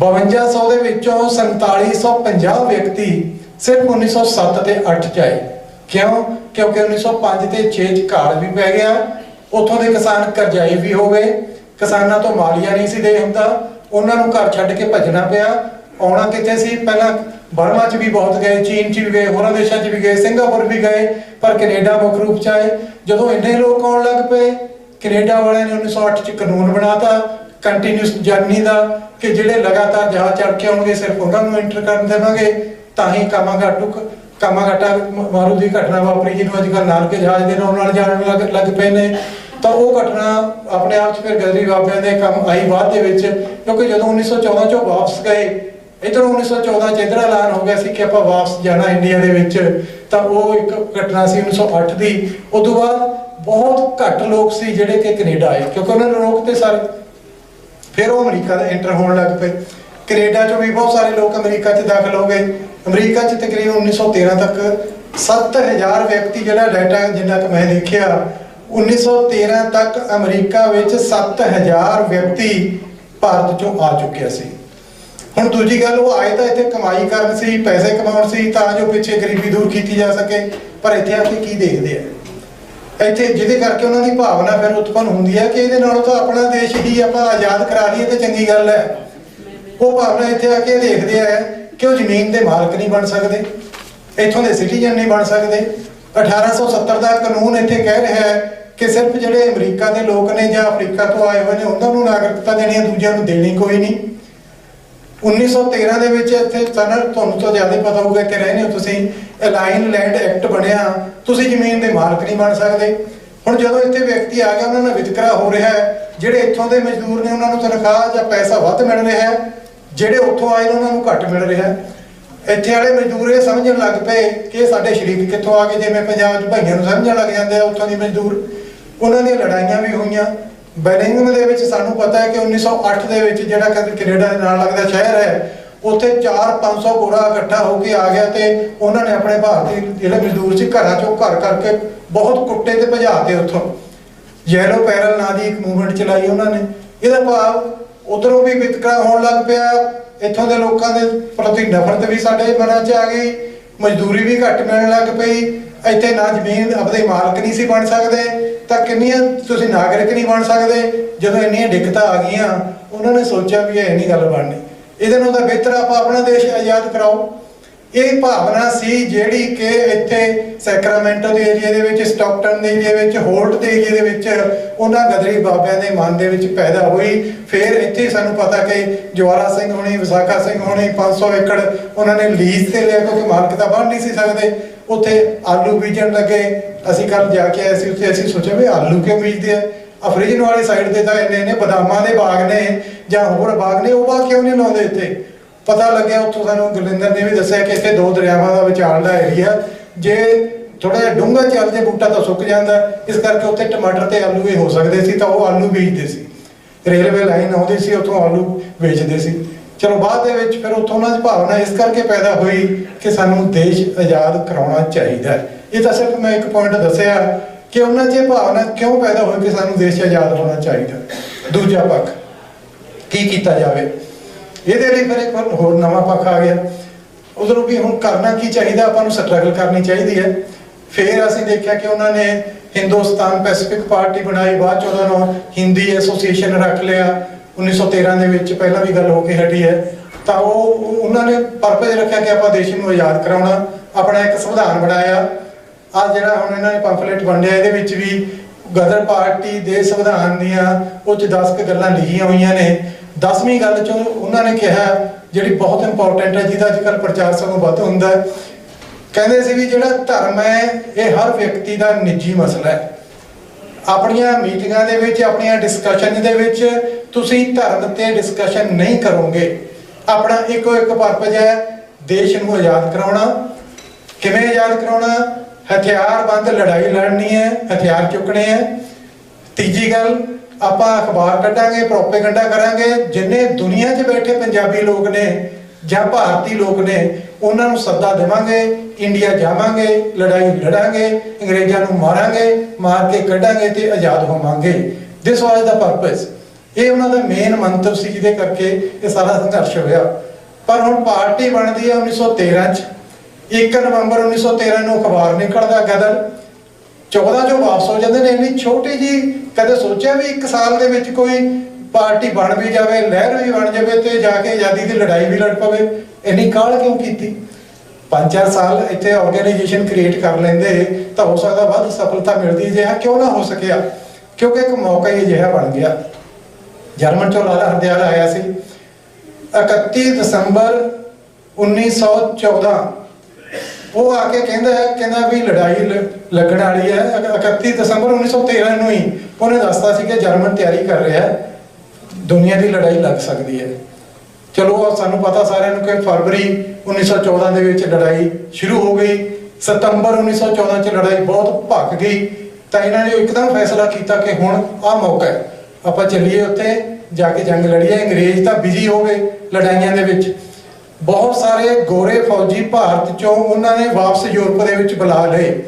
5200 ਦੇ ਵਿੱਚੋਂ 4750 ਵਿਅਕਤੀ ਸਿਰਫ 1907 ਤੇ 8 ਚ ਆਏ। ਕਿਉਂ? ਕਿਉਂਕਿ 1905 ਤੇ 6 ਚ ਕਾਲ ਵੀ ਪੈ ਗਿਆ। ਉੱਥੋਂ ਦੇ ਕਿਸਾਨ ਕਰਜ਼ਾਈ ਵੀ ਹੋ ਗਏ। ਕਿਸਾਨਾਂ ਤੋਂ ਮਾਲੀਆ ਨਹੀਂ ਸੀ ਦੇ ਹੁੰਦਾ। ਉਹਨਾਂ ਨੂੰ ਘਰ ਛੱਡ ਕੇ ਭੱਜਣਾ ਪਿਆ। ਆਉਣਾ ਕਿੱਥੇ ਸੀ? ਪਹਿਲਾਂ ਬਰਮਾ 'ਚ ਵੀ ਬਹੁਤ ਗਏ, ਚੀਨ 'ਚ ਵੀ ਗਏ, ਹੋਰਾਂ ਦੇਸ਼ਾਂ 'ਚ ਵੀ ਗਏ, ਸਿੰਗਾਪੁਰ ਵੀ ਗਏ, ਪਰ ਕੈਨੇਡਾ ਮੁੱਖ ਰੂਪ 'ਚ ਆਏ। ਜਦੋਂ ਇੰਨੇ ਲੋਕ ਆਉਣ ਲੱਗ ਪਏ, ਕੈਨੇਡਾ ਵਾਲਿਆਂ ਨੇ 1908 'ਚ ਕਾਨੂੰਨ ਬਣਾਤਾ ਕੰਟੀਨਿਊਸ ਜਰਨੀ ਦਾ, ਕਿ ਜਿਹੜੇ ਲਗਾਤਾਰ ਜਹਾਜ਼ ਚੜ੍ਹ ਕੇ ਆਉਣਗੇ, ਸਿਰਫ ਉਹਨਾਂ ਨੂੰ ਐਂਟਰ ਕਰਨ ਦੇਵਾਂਗੇ, ਤਾਂ ਹੀ ਕਾਮਾਗਾਟੂ ਕਾਮਾਗਾਟਾ ਮਾਰੂ ਦੀ ਘਟਨਾ ਵਾਪਰੀ, ਜਿਹਨੂੰ ਅੱਜ ਕੱਲ੍ਹ ਨਾਲ ਕੇ ਜਹਾਜ਼ ਦੇ ਨਾਮ ਨਾਲ ਜਾਣਨ ਲੱਗ ਲੱਗ ਪਏ ਨੇ। ਤਾਂ ਉਹ ਘਟਨਾ ਆਪਣੇ ਆਪ 'ਚ ਫਿਰ ਗਦਰੀ ਬਾਬਿਆਂ ਦੇ ਕੰਮ ਆਈ ਬਾਅਦ ਦੇ ਵਿੱਚ, ਕਿਉਂਕਿ ਜਦੋਂ 1914 ਚੋਂ ਵਾਪਸ ਗਏ ਇਧਰੋਂ 1914 ਚ ਇਧਰ ਐਲਾਨ ਹੋ ਗਿਆ ਸੀ ਕਿ ਆਪਾਂ ਵਾਪਸ ਜਾਣਾ ਇੰਡੀਆ ਦੇ ਵਿੱਚ, ਤਾਂ ਉਹ ਇੱਕ ਘਟਨਾ ਸੀ 1908 ਦੀ। ਉਸ ਤੋਂ ਬਾਅਦ ਬਹੁਤ ਘੱਟ ਲੋਕ ਸੀ ਜਿਹੜੇ ਕਿ ਕੈਨੇਡਾ ਆਏ, ਕਿਉਂਕਿ ਉਹਨਾਂ ਨੂੰ ਰੋਕਤੇ ਸਾਰੇ। ਫਿਰ ਉਹ ਅਮਰੀਕਾ ਦਾ ਐਂਟਰ ਹੋਣ ਲੱਗ ਪਏ। ਕੈਨੇਡਾ ਚੋਂ ਵੀ ਬਹੁਤ ਸਾਰੇ ਲੋਕ ਅਮਰੀਕਾ 'ਚ ਦਾਖਲ ਹੋ ਗਏ। ਅਮਰੀਕਾ 'ਚ ਤਕਰੀਬਨ 1913 ਤੱਕ 7000 ਵਿਅਕਤੀ ਜਿਹੜਾ ਡਾਟਾ ਜਿੰਨਾ ਕਿ ਮੈਂ ਦੇਖਿਆ 1913 ਤੱਕ ਅਮਰੀਕਾ ਵਿੱਚ 7000 ਵਿਅਕਤੀ ਭਾਰਤ ਚੋਂ ਆ ਚੁੱਕਿਆ ਸੀ। ਹੁਣ ਦੂਜੀ ਗੱਲ, ਉਹ ਆਏ ਤਾਂ ਇੱਥੇ ਕਮਾਈ ਕਰਨ ਸੀ, ਪੈਸੇ ਕਮਾਉਣ ਸੀ, ਤਾਂ ਜੋ ਪਿੱਛੇ ਗਰੀਬੀ ਦੂਰ ਕੀਤੀ ਜਾ ਸਕੇ। ਪਰ ਇੱਥੇ ਆ ਕੇ ਕੀ ਦੇਖਦੇ ਆ? ਇੱਥੇ ਜਿਹਦੇ ਕਰਕੇ ਉਹਨਾਂ ਦੀ ਭਾਵਨਾ ਫਿਰ ਉਤਪੰਨ ਹੁੰਦੀ ਹੈ ਕਿ ਇਹਦੇ ਨਾਲੋਂ ਤਾਂ ਆਪਣਾ ਦੇਸ਼ ਹੀ ਆਪਾਂ ਆਜ਼ਾਦ ਕਰਾ ਲਈਏ ਤੇ ਚੰਗੀ ਗੱਲ ਹੈ। ਉਹ ਭਾਵਨਾ ਇੱਥੇ ਆ ਕੇ ਦੇਖਦੇ ਆ ਕਿ ਉਹ ਜ਼ਮੀਨ ਦੇ ਮਾਲਕ ਨਹੀਂ ਬਣ ਸਕਦੇ। ਇੱਥੋਂ ਦੇ ਸਿਟੀਜ਼ਨ ਨਹੀਂ ਬਣ ਸਕਦੇ। 1870 ਦਾ ਕਾਨੂੰਨ ਇੱਥੇ ਕਹਿ ਰਿਹਾ ਹੈ ਕਿ ਸਿਰਫ ਜਿਹੜੇ ਅਮਰੀਕਾ ਦੇ ਲੋਕ ਨੇ ਜਾਂ ਅਫਰੀਕਾ ਤੋਂ ਆਏ ਹੋਏ ਨੇ, ਉਹਨਾਂ ਨੂੰ ਨਾਗਰਿਕਤਾ ਦੇਣੀ ਹੈ, ਦੂਜਿਆਂ ਨੂੰ ਦੇਣੀ ਕੋਈ ਨਹੀਂ। 1913 ਦੇ ਵਿੱਚ ਇੱਥੇ ਸਾਨੂੰ ਤੁਹਾਨੂੰ ਤਾਂ ਜ਼ਿਆਦਾ ਪਤਾ ਹੋਊਗਾ, ਇੱਥੇ ਰਹਿੰਦੇ ਹੋ ਤੁਸੀਂ। ਅਲਾਈਨ ਲੈਂਡ ਐਕਟ ਬਣਿਆ। ਤੁਸੀਂ ਜ਼ਮੀਨ ਦੇ ਮਾਲਕ ਨਹੀਂ ਬਣ ਸਕਦੇ। ਹੁਣ ਜਦੋਂ ਇੱਥੇ ਵਿਅਕਤੀ ਆ ਗਿਆ, ਉਹਨਾਂ ਨਾਲ ਵਿਤਕਰਾ ਹੋ ਰਿਹਾ ਹੈ, ਜਿਹੜੇ ਇੱਥੋਂ ਦੇ ਮਜ਼ਦੂਰ ਨੇ, ਉਹਨਾਂ ਨੂੰ ਤਨਖਾਹ ਜਾਂ ਪੈਸਾ ਵੱਧ ਮਿਲ ਰਿਹਾ ਹੈ, ਜਿਹੜੇ ਉੱਥੋਂ ਆਏ ਨੇ, ਉਹਨਾਂ ਨੂੰ ਘੱਟ ਮਿਲ ਰਿਹਾ ਹੈ। ਇੱਥੇ ਵਾਲੇ ਮਜ਼ਦੂਰ ਇਹ ਸਮਝਣ ਲੱਗ ਪਏ ਕਿ ਸਾਡੇ ਸ਼ਰੀਕ ਕਿੱਥੋਂ ਆ ਗਏ? ਜਿਵੇਂ ਪੰਜਾਬ 'ਚ ਭਾਈਆਂ ਨੂੰ ਸਮਝਣ ਲੱਗ ਜਾਂਦੇ ਆ, ਉੱਥੋਂ ਦੇ ਮਜ਼ਦੂਰ। ਉਹਨਾਂ ਦੀਆਂ ਲੜਾਈਆਂ ਵੀ ਹੋਈਆਂ। ਬੈਲਿੰਗਮ ਦੇ ਵਿੱਚ ਸਾਨੂੰ ਪਤਾ ਹੈ ਕਿ 1908 ਦੇ ਵਿੱਚ ਜਿਹੜਾ ਕੈਨੇਡਾ ਦੇ ਨਾਲ ਲੱਗਦਾ ਸ਼ਹਿਰ ਹੈ, ਉੱਥੇ 4-500 ਗੋਰਾ ਇਕੱਠਾ ਹੋ ਕੇ ਆ ਗਿਆ ਤੇ ਉਹਨਾਂ ਨੇ ਆਪਣੇ ਭਾਰਤੀ ਜਿਹੜੇ ਮਜ਼ਦੂਰ ਸੀ ਘਰਾਂ ਚੋਂ ਘਰ ਕਰਕੇ ਬਹੁਤ ਕੁੱਟੇ ਤੇ ਭਜਾਤੇ ਉੱਥੋਂ। ਯੈਲੋ ਪੈਰਲ ਨਾਂ ਦੀ ਇੱਕ ਮੂਵਮੈਂਟ ਚਲਾਈ ਉਹਨਾਂ ਨੇ। ਇਹਦਾ ਭਾਵ ਉਧਰੋਂ ਵੀ ਵਿਤਕਰਾ ਹੋਣ ਲੱਗ ਪਿਆ। ਇੱਥੋਂ ਦੇ ਲੋਕਾਂ ਦੇ ਪ੍ਰਤੀ ਨਫ਼ਰਤ ਵੀ ਸਾਡੇ ਮਨਾਂ 'ਚ ਆ ਗਈ। ਮਜ਼ਦੂਰੀ ਵੀ ਘੱਟ ਮਿਲਣ ਲੱਗ ਪਈ। ਇੱਥੇ ਨਾ ਜ਼ਮੀਨ ਆਪਦੇ ਮਾਲਕ ਨਹੀਂ ਸੀ ਬਣ ਸਕਦੇ। ਤਾਂ ਕਿੰਨੀਆਂ ਤੁਸੀਂ ਨਾਗਰਿਕ ਨਹੀਂ ਬਣ ਸਕਦੇ? ਜਦੋਂ ਇੰਨੀਆਂ ਦਿੱਕਤਾਂ ਆ ਗਈਆਂ, ਉਹਨਾਂ ਨੇ ਸੋਚਿਆ ਵੀ ਇਹ ਨਹੀਂ ਗੱਲ ਬਣਨੀ। ਇਹਦੇ ਨਾਲੋਂ ਤਾਂ ਬਿਹਤਰ ਆਪਾਂ ਆਪਣਾ ਦੇਸ਼ ਆਜ਼ਾਦ ਕਰਾਓ। ਇਹ ਭਾਵਨਾ ਸੀ ਜਿਹੜੀ ਕਿ ਇੱਥੇ ਸੈਕਰਾਮੈਂਟੋ ਦੇ ਏਰੀਆ ਦੇ ਵਿੱਚ, ਸਟਾਕਟਨ ਦੇ ਏਰੀਆ ਵਿੱਚ, ਹੋਲਟ ਦੇ ਏਰੀਆ ਦੇ ਵਿੱਚ, ਉਹਨਾਂ ਗਦਰੀ ਬਾਬਿਆਂ ਦੇ ਮਨ ਦੇ ਵਿੱਚ ਪੈਦਾ ਹੋਈ। ਫਿਰ ਇੱਥੇ ਸਾਨੂੰ ਪਤਾ ਕਿ ਜਵਾਰਾ ਸਿੰਘ ਹੋਣੀ, ਵਿਸਾਖਾ ਸਿੰਘ ਹੋਣੀ 500 ਏਕੜ ਉਹਨਾਂ ਨੇ ਲੀਜ਼ ਤੇ ਲਿਆ, ਕਿਉਂਕਿ ਮਾਲਕ ਤਾਂ ਬਣ ਨਹੀਂ ਸੀ ਸਕਦੇ। ਉੱਥੇ ਆਲੂ ਬੀਜਣ ਲੱਗੇ। ਅਸੀਂ ਕੱਲ ਜਾ ਕੇ ਆਏ ਸੀ ਉੱਥੇ, ਅਸੀਂ ਸੋਚਿਆ ਵੀ ਆਲੂ ਕਿਉਂ ਬੀਜਦੇ ਆ? ਅਫਰੀਜਨ ਵਾਲੀ ਸਾਈਡ ਤੇ ਤਾਂ ਇੰਨੇ ਨੇ ਬਦਾਮਾਂ ਦੇ ਬਾਗ ਨੇ ਜਾਂ ਹੋਰ ਬਾਗ ਨੇ, ਉਹ ਬਾਗ ਕਿਉਂ ਨਹੀਂ ਲਾਉਂਦੇ ਇੱਥੇ? ਪਤਾ ਲੱਗਿਆ ਉੱਥੋਂ ਸਾਨੂੰ ਗੁਰਲਿੰਦਰ ਨੇ ਵੀ ਦੱਸਿਆ ਕਿ ਇੱਥੇ ਦੋ ਦਰਿਆਵਾਂ ਦਾ ਵਿਚਾਲਦਾ ਏਰੀਆ ਜੇ ਥੋੜਾ ਜਿਹਾ ਡੂੰਘਾ ਚੱਲ ਜੇ ਬੂਟਾ ਤਾਂ ਸੁੱਕ ਜਾਂਦਾ। ਇਸ ਕਰਕੇ ਉੱਥੇ ਟਮਾਟਰ ਤੇ ਆਲੂ ਵੀ ਹੋ ਸਕਦੇ ਸੀ ਤਾਂ ਉਹ ਆਲੂ ਬੀਜਦੇ ਸੀ। ਰੇਲਵੇ ਲਾਈਨ ਆਉਂਦੀ ਸੀ, ਉੱਥੋਂ ਆਲੂ ਵੇਚਦੇ ਸੀ। ਚਲੋ ਬਾਅਦ ਦੇ ਵਿੱਚ ਫਿਰ ਉੱਥੋਂ ਉਹਨਾਂ ਦੀ ਭਾਵਨਾ ਇਸ ਕਰਕੇ ਪੈਦਾ ਹੋਈ ਕਿ ਸਾਨੂੰ ਦੇਸ਼ ਆਜ਼ਾਦ ਕਰਾਉਣਾ ਚਾਹੀਦਾ ਹੈ। ਇਹ ਤਾਂ ਸਿਰਫ ਮੈਂ ਇੱਕ ਪੁਆਇੰਟ ਦੱਸਿਆ ਕਿ ਉਹਨਾਂ 'ਚ ਇਹ ਭਾਵਨਾ ਕਿਉਂ ਪੈਦਾ ਹੋਈ ਕਿ ਸਾਨੂੰ ਦੇਸ਼ ਆਜ਼ਾਦ ਹੋਣਾ ਚਾਹੀਦਾ ਦੂਜਾ ਪੱਖ, ਕੀ ਕੀਤਾ ਜਾਵੇ? ਇਹਦੇ ਲਈ ਫਿਰ ਇੱਕ ਹੋਰ ਨਵਾਂ ਪੱਖ ਆ ਗਿਆ। ਉਧਰੋਂ ਵੀ ਹੁਣ ਕਰਨਾ ਕੀ ਚਾਹੀਦਾ, ਆਪਾਂ ਨੂੰ ਸਟਰਗਲ ਕਰਨੀ ਚਾਹੀਦੀ ਹੈ। ਫਿਰ ਅਸੀਂ ਦੇਖਿਆ ਕਿ ਉਹਨਾਂ ਨੇ ਹਿੰਦੁਸਤਾਨ ਪੈਸੀਫਿਕ ਪਾਰਟੀ ਬਣਾਈ, ਬਾਅਦ ਚ ਉਹਨਾਂ ਨੂੰ ਹਿੰਦੀ ਐਸੋਸੀਏਸ਼ਨ ਰੱਖ ਲਿਆ। 1913 ਦੇ ਵਿੱਚ ਪਹਿਲਾਂ ਵੀ ਗੱਲ ਹੋ ਕੇ ਹਟੀ ਹੈ, ਤਾਂ ਉਹ ਉਹਨਾਂ ਨੇ ਪਰਪਸ ਰੱਖਿਆ ਕਿ ਆਪਾਂ ਦੇਸ਼ ਨੂੰ ਆਜ਼ਾਦ ਕਰਾਉਣਾ, ਆਪਣਾ ਇੱਕ ਸੰਵਿਧਾਨ ਬਣਾਇਆ। ਆ ਜਿਹੜਾ ਹੁਣ ਇਹਨਾਂ ਨੇ ਪੰਫਲੇਟ ਵੰਡਿਆ ਇਹਦੇ ਵਿੱਚ ਵੀ ਗਦਰ ਪਾਰਟੀ ਦੇ ਸੰਵਿਧਾਨ ਦੀਆਂ ਉਹ 'ਚ 10 ਕੁ ਗੱਲਾਂ ਲਿਖੀਆਂ ਹੋਈਆਂ ਨੇ। 10ਵੀਂ ਗੱਲ ਚੋਂ ਉਹਨਾਂ ਨੇ ਕਿਹਾ, ਜਿਹੜੀ ਬਹੁਤ ਇੰਪੋਰਟੈਂਟ ਹੈ, ਜਿਹਦਾ ਅੱਜਕੱਲ ਪ੍ਰਚਾਰ ਸਗੋਂ ਵੱਧ ਹੁੰਦਾ ਹੈ। ਕਹਿੰਦੇ ਸੀ ਵੀ ਜਿਹੜਾ ਧਰਮ ਹੈ, ਇਹ ਹਰ ਵਿਅਕਤੀ ਦਾ ਨਿੱਜੀ ਮਸਲਾ ਹੈ। ਆਪਣੀਆਂ ਮੀਟਿੰਗਾਂ ਦੇ ਵਿੱਚ, ਆਪਣੀਆਂ ਡਿਸਕਸ਼ਨ ਦੇ ਵਿੱਚ ਤੁਸੀਂ ਧਰਮ ਤੇ ਡਿਸਕਸ਼ਨ ਨਹੀਂ ਕਰੋਗੇ। ਆਪਣਾ ਇੱਕੋ ਇੱਕ ਪਰਪਸ ਹੈ, ਦੇਸ਼ ਨੂੰ ਆਜ਼ਾਦ ਕਰਾਉਣਾ। ਕਿਵੇਂ ਆਜ਼ਾਦ ਕਰਾਉਣਾ? ਹਥਿਆਰਬੰਦ ਲੜਾਈ ਲੜਨੀ ਹੈ, ਹਥਿਆਰ ਚੁੱਕਣੇ ਹੈ। ਤੀਜੀ ਗੱਲ, ਆਪਾਂ ਅਖਬਾਰ ਕੱਢਾਂਗੇ ਪ੍ਰੋਪੇਗੈਂਡਾ ਕਰਾਂਗੇ। ਜਿੰਨੇ ਦੁਨੀਆ 'ਚ ਬੈਠੇ ਪੰਜਾਬੀ ਲੋਕ ਨੇ ਜਾਂ ਭਾਰਤੀ ਲੋਕ ਨੇ, ਉਹਨਾਂ ਨੂੰ ਸੱਦਾ ਦੇਵਾਂਗੇ ਇੰਡੀਆ ਜਾਵਾਂਗੇ, ਲੜਾਈ ਲੜਾਂਗੇ, ਅੰਗਰੇਜ਼ਾਂ ਨੂੰ ਮਾਰਾਂਗੇ, ਮਾਰ ਕੇ ਕੱਢਾਂਗੇ ਤੇ ਆਜ਼ਾਦ ਹੋਵਾਂਗੇ। ਦਿਸ ਵਾਸ ਦਾ ਪਰਪਸ ਇਹ ਉਹਨਾਂ ਦਾ ਮੇਨ ਮੰਤਵ ਸੀ, ਜਿਹਦੇ ਕਰਕੇ ਇਹ ਸਾਰਾ ਸੰਘਰਸ਼ ਹੋਇਆ। ਪਰ ਹੁਣ ਪਾਰਟੀ ਬਣਦੀ ਹੈ 1913 ਚ। 1 ਨਵੰਬਰ 1913 ਨੂੰ ਅਖਬਾਰ ਨਿਕਲਦਾ ਗਦਰ 14 ਚੋਂ ਵਾਪਸ ਹੋ ਜਾਂਦੇ ਨੇ। ਇੰਨੀ ਛੋਟੀ ਜੀ ਕਦੇ ਸੋਚਿਆ ਵੀ ਇੱਕ ਸਾਲ ਦੇ ਵਿੱਚ ਕੋਈ ਪਾਰਟੀ ਬਣ ਵੀ ਜਾਵੇ, ਲਹਿਰ ਵੀ ਬਣ ਜਾਵੇ ਤੇ ਜਾ ਕੇ ਆਜ਼ਾਦੀ ਦੀ ਲੜਾਈ ਵੀ ਲੜ ਪਵੇ। ਇੰਨੀ ਕਾਹਲ ਕਿਉਂ ਕੀਤੀ? ਪੰਜ ਚਾਰ ਸਾਲ ਇੱਥੇ ਆਰਗੇਨਾਈਜੇਸ਼ਨ ਕ੍ਰੀਏਟ ਕਰ ਲੈਂਦੇ, ਤਾਂ ਹੋ ਸਕਦਾ ਵੱਧ ਸਫਲਤਾ ਮਿਲਦੀ ਜਿਹਾ ਕਿਉਂ ਨਾ ਹੋ ਸਕਿਆ? ਕਿਉਂਕਿ ਇੱਕ ਮੌਕਾ ਹੀ ਅਜਿਹਾ ਬਣ ਗਿਆ। ਜਰਮਨ ਚੋਂ ਲਾਲਾ ਹਰਦਿਆਲ ਆਇਆ ਸੀ। 31 ਦਸੰਬਰ 1914 ਉਹ ਆ ਕੇ ਕਹਿੰਦਾ ਹੈ, ਕਹਿੰਦਾ ਵੀ ਲੜਾਈ ਲੱਗਣ ਵਾਲੀ ਹੈ। ਅਗ- 31 ਦਸੰਬਰ 1913 ਨੂੰ ਹੀ ਉਹਨੇ ਦੱਸਤਾ ਸੀ ਕਿ ਜਰਮਨ ਤਿਆਰੀ ਕਰ ਰਿਹਾ ਹੈ। ਦੁਨੀਆ ਦੀ ਲੜਾਈ ਲੱਗ ਸਕਦੀ ਹੈ। ਚਲੋ ਸਾਨੂੰ ਪਤਾ ਸਾਰਿਆਂ ਨੂੰ ਕਿ ਫਰਵਰੀ 1914 ਦੇ ਵਿੱਚ ਲੜਾਈ ਸ਼ੁਰੂ ਹੋ ਗਈ। ਸਤੰਬਰ 1914 ਚ ਲੜਾਈ ਬਹੁਤ ਭੱਕ ਗਈ। ਤਾਂ ਇਹਨਾਂ ਨੇ ਇੱਕਦਮ ਫੈਸਲਾ ਕੀਤਾ ਕਿ ਹੁਣ ਆਹ ਮੌਕਾ ਹੈ। ਆਪਾਂ ਚੱਲੀਏ ਉੱਥੇ, ਜਾ ਕੇ ਜੰਗ ਲੜੀਏ। ਅੰਗਰੇਜ਼ ਤਾਂ ਬਿਜ਼ੀ ਹੋ ਗਏ ਲੜਾਈਆਂ ਦੇ ਵਿੱਚ। ਬਹੁਤ ਸਾਰੇ ਗੋਰੇ ਫੌਜੀ ਭਾਰਤ ਚੋਂ ਉਹਨਾਂ ਨੇ ਵਾਪਸ ਯੂਰਪ ਦੇ ਵਿੱਚ ਬੁਲਾ ਲਏ।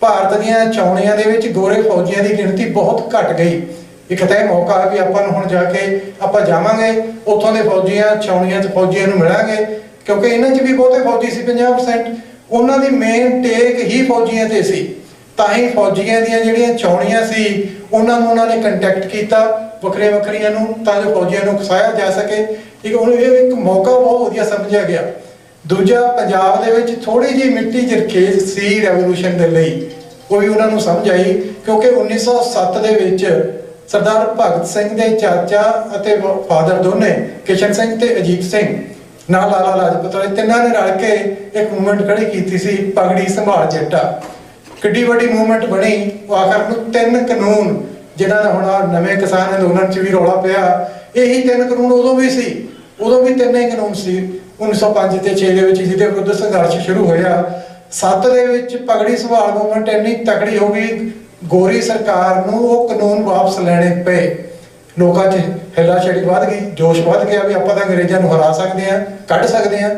ਭਾਰਤ ਦੀਆਂ ਚੌਣੀਆਂ ਦੇ ਵਿੱਚ ਗੋਰੇ ਫੌਜੀਆਂ ਦੀ ਗਿਣਤੀ ਬਹੁਤ ਘਟ ਗਈ। ਇੱਕ ਤਾਂ ਇਹ ਮੌਕਾ ਹੈ ਵੀ ਆਪਾਂ ਨੂੰ ਹੁਣ ਜਾ ਕੇ ਆਪਾਂ ਜਾਵਾਂਗੇ, ਉੱਥੋਂ ਦੇ ਫੌਜੀਆਂ, ਚੌਣੀਆਂ 'ਚ ਫੌਜੀਆਂ ਨੂੰ ਮਿਲਾਂਗੇ। ਕਿਉਂਕਿ ਇਹਨਾਂ 'ਚ ਵੀ ਬਹੁਤੇ ਫੌਜੀ ਸੀ 50% ਉਹਨਾਂ ਦੀ ਮੇਨ ਟੇਕ ਹੀ ਫੌਜੀਆਂ ਤੇ ਸੀ। ਤਾਂ ਹੀ ਫੌਜੀਆਂ ਦੀਆਂ ਜਿਹੜੀਆਂ ਚੌਣੀਆਂ ਸੀ ਉਹਨਾਂ ਨੂੰ ਉਹਨਾਂ ਨੇ ਕੰਟੈਕਟ ਕੀਤਾ ਵੱਖਰੇ ਵੱਖਰੀਆਂ ਨੂੰ ਤਾਂ ਜੋ ਫੌਜੀਆਂ ਨੂੰ ਉਕਸਾਇਆ ਜਾ ਸਕੇ। ਠੀਕ ਹੈ, ਇਹ ਇੱਕ ਮੌਕਾ ਬਹੁਤ ਵਧੀਆ ਸਮਝਿਆ ਗਿਆ। ਦੂਜਾ ਪੰਜਾਬ ਦੇ ਵਿੱਚ ਥੋੜੀ ਜਿਹੀ ਮਿੱਟੀ ਜਰਖੇਜ ਸੀ ਰੈਵੋਲੂਸ਼ਨ ਦੇ ਲਈ। ਉਹ ਵੀ ਉਹਨਾਂ ਨੂੰ ਸਮਝ ਆਈ ਕਿਉਂਕਿ 1907 ਦੇ ਵਿੱਚ ਸਰਦਾਰ ਭਗਤ ਸਿੰਘ ਦੇ ਚਾਚਾ ਅਤੇ ਫਾਦਰ ਦੋਨੇ ਕਿਸ਼ਨ ਸਿੰਘ ਤੇ ਅਜੀਤ ਸਿੰਘ ਨਾਲ ਲਾਲਾ ਲਾਜਪਤ ਰਾਏ ਤਿੰਨਾਂ ਨੇ ਰਲ ਕੇ ਇੱਕ ਮੂਵਮੈਂਟ ਖੜੀ ਕੀਤੀ ਸੀ ਪਗੜੀ ਸੰਭਾਲ ਜੱਟਾ। ਕਿੱਡੀ ਵੱਡੀ ਮੂਵਮੈਂਟ ਬਣੀ। ਉਹ ਆਖਰ ਨੂੰ ਤਿੰਨ ਕਾਨੂੰਨ, ਜਿਨ੍ਹਾਂ ਹੁਣ ਨਵੇਂ ਕਿਸਾਨ ਅੰਦੋਲਨ 'ਚ ਵੀ ਰੌਲਾ ਪਿਆ, ਇਹੀ ਤਿੰਨ ਕਾਨੂੰਨ ਉਦੋਂ ਵੀ ਸੀ। ਉਦੋਂ ਵੀ ਤਿੰਨੇ ਹੀ ਕਾਨੂੰਨ ਸੀ। 1905 ਤੇ 6 ਦੇ ਵਿੱਚ ਜਿਹਦੇ ਵਿਰੁੱਧ ਸੰਘਰਸ਼ ਸ਼ੁਰੂ ਹੋਇਆ। 7 ਦੇ ਵਿੱਚ ਪਗੜੀ ਸੰਭਾਲ ਮੂਵਮੈਂਟ ਇੰਨੀ ਤਕੜੀ ਹੋ ਗਈ, ਗੋਰੀ ਸਰਕਾਰ ਨੂੰ ਉਹ ਕਾਨੂੰਨ ਵਾਪਸ ਲੈਣੇ ਪਏ। ਲੋਕਾਂ 'ਚ ਹਿੱਲਾ ਛੜੀ ਵੱਧ ਗਈ, ਜੋਸ਼ ਵੱਧ ਗਿਆ ਵੀ ਆਪਾਂ ਤਾਂ ਅੰਗਰੇਜ਼ਾਂ ਨੂੰ ਹਰਾ ਸਕਦੇ ਆ ਕੱਢ ਸਕਦੇ ਆ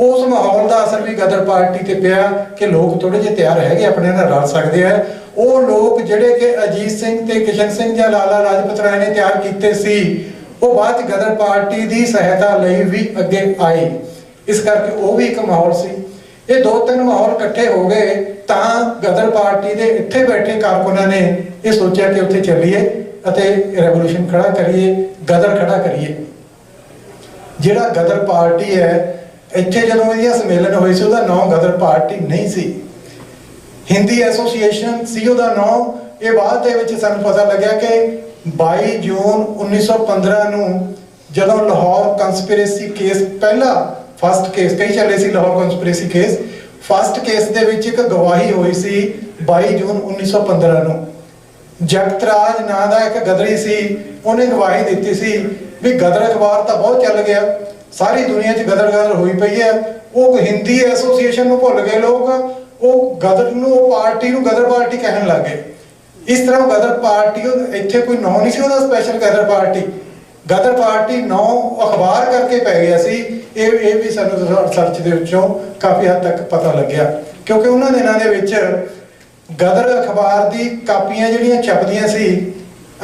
ਉਸ ਮਾਹੌਲ ਦਾ ਅਸਰ ਵੀ ਗਦਰ ਪਾਰਟੀ ਤੇ ਪਿਆ ਕਿ ਲੋਕ ਥੋੜੇ ਜਿਹੇ ਤਿਆਰ ਹੈਗੇ, ਆਪਣੇ ਨਾਲ ਰਲ ਸਕਦੇ ਆ। ਉਹ ਲੋਕ ਜਿਹੜੇ ਕਿ ਅਜੀਤ ਸਿੰਘ ਤੇ ਕਿਸ਼ਨ ਸਿੰਘ ਜਾਂ ਲਾਲਾ ਰਾਜਪਤ ਰਾਏ ਨੇ ਤਿਆਰ ਕੀਤੇ ਸੀ, ਉਹ ਬਾਅਦ 'ਚ ਗਦਰ ਪਾਰਟੀ ਦੀ ਸਹਾਇਤਾ ਲਈ ਵੀ ਅੱਗੇ ਆਏ। ਇਸ ਕਰਕੇ ਉਹ ਵੀ ਇੱਕ ਮਾਹੌਲ ਸੀ। ਇਹ ਦੋ ਤਿੰਨ ਮਾਹੌਲ ਇਕੱਠੇ ਹੋ ਗਏ, ਤਾਂ ਗਦਰ ਪਾਰਟੀ ਦੇ ਇੱਥੇ ਬੈਠੇ ਕਾਰਕੁਨਾਂ ਨੇ ਇਹ ਸੋਚਿਆ ਕਿ ਉੱਥੇ ਚੱਲੀਏ ਅਤੇ ਰੈਵੋਲੂਸ਼ਨ ਖੜਾ ਕਰੀਏ, ਗਦਰ ਖੜਾ ਕਰੀਏ। ਜਿਹੜਾ ਗਦਰ ਪਾਰਟੀ ਹੈ ਇੱਥੇ ਜਦੋਂ ਇਹ ਸੰਮੇਲਨ ਹੋਏ ਸੀ, ਉਹਦਾ ਨਾਮ ਗਦਰ ਪਾਰਟੀ ਨਹੀਂ ਸੀ। ਹਿੰਦੀ ਐਸੋਸੀਏਸ਼ਨ ਸੀ, ਉਹਦਾ ਨਾਮ। ਇਹ ਬਾਅਦ ਦੇ ਵਿੱਚ ਸਾਨੂੰ ਪਤਾ ਲੱਗਿਆ ਕਿ 22 ਜੂਨ 1915 ਨੂੰ ਜਦੋਂ ਲਾਹੌਰ ਕਨਸਪੀਰੇਸੀ ਕੇਸ ਪਹਿਲਾ ਫਸਟ ਕੇਸ ਕਈ ਚੱਲੇ ਸੀ Lahore conspiracy case first case ਦੇ ਵਿੱਚ ਇੱਕ ਗਵਾਹੀ ਹੋਈ ਸੀ 22 ਜੂਨ 1915 ਨੂੰ। ਜਗਤਰਾਜ ਨਾਂ ਦਾ ਇੱਕ ਗਦਰੀ ਸੀ, ਉਹਨੇ ਗਵਾਹੀ ਦਿੱਤੀ ਸੀ ਵੀ ਗਦਰ ਅਖਬਾਰ ਤਾਂ ਬਹੁਤ ਚੱਲ ਗਿਆ। ਸਾਰੀ ਦੁਨੀਆ 'ਚ ਗਦਰ ਗਦਰ ਹੋਈ ਪਈ ਹੈ। ਉਹ ਹਿੰਦੀ ਐਸੋਸੀਏਸ਼ਨ ਨੂੰ ਭੁੱਲ ਗਏ ਲੋਕ। ਉਹ ਗਦਰ ਨੂੰ, ਉਹ ਪਾਰਟੀ ਨੂੰ ਗਦਰ ਪਾਰਟੀ ਕਹਿਣ ਲੱਗੇ ਇਸ ਤਰ੍ਹਾਂ ਗਦਰ ਪਾਰਟੀ ਇੱਥੇ ਕੋਈ ਨਾਂ ਨਹੀਂ ਸੀ ਉਹਦਾ special Ghadar party. Ghadar party ਨਾਂ ਅਖਬਾਰ ਕਰਕੇ ਪੈ ਗਿਆ ਸੀ। ਇਹ ਇਹ ਵੀ ਸਾਨੂੰ ਰਿਸਰਚ ਦੇ ਵਿੱਚੋਂ ਕਾਫੀ ਹੱਦ ਤੱਕ ਪਤਾ ਲੱਗਿਆ। ਕਿਉਂਕਿ ਉਹਨਾਂ ਦਿਨਾਂ ਦੇ ਵਿੱਚ ਗਦਰ ਅਖਬਾਰ ਦੀ ਕਾਪੀਆਂ ਜਿਹੜੀਆਂ ਛਪਦੀਆਂ ਸੀ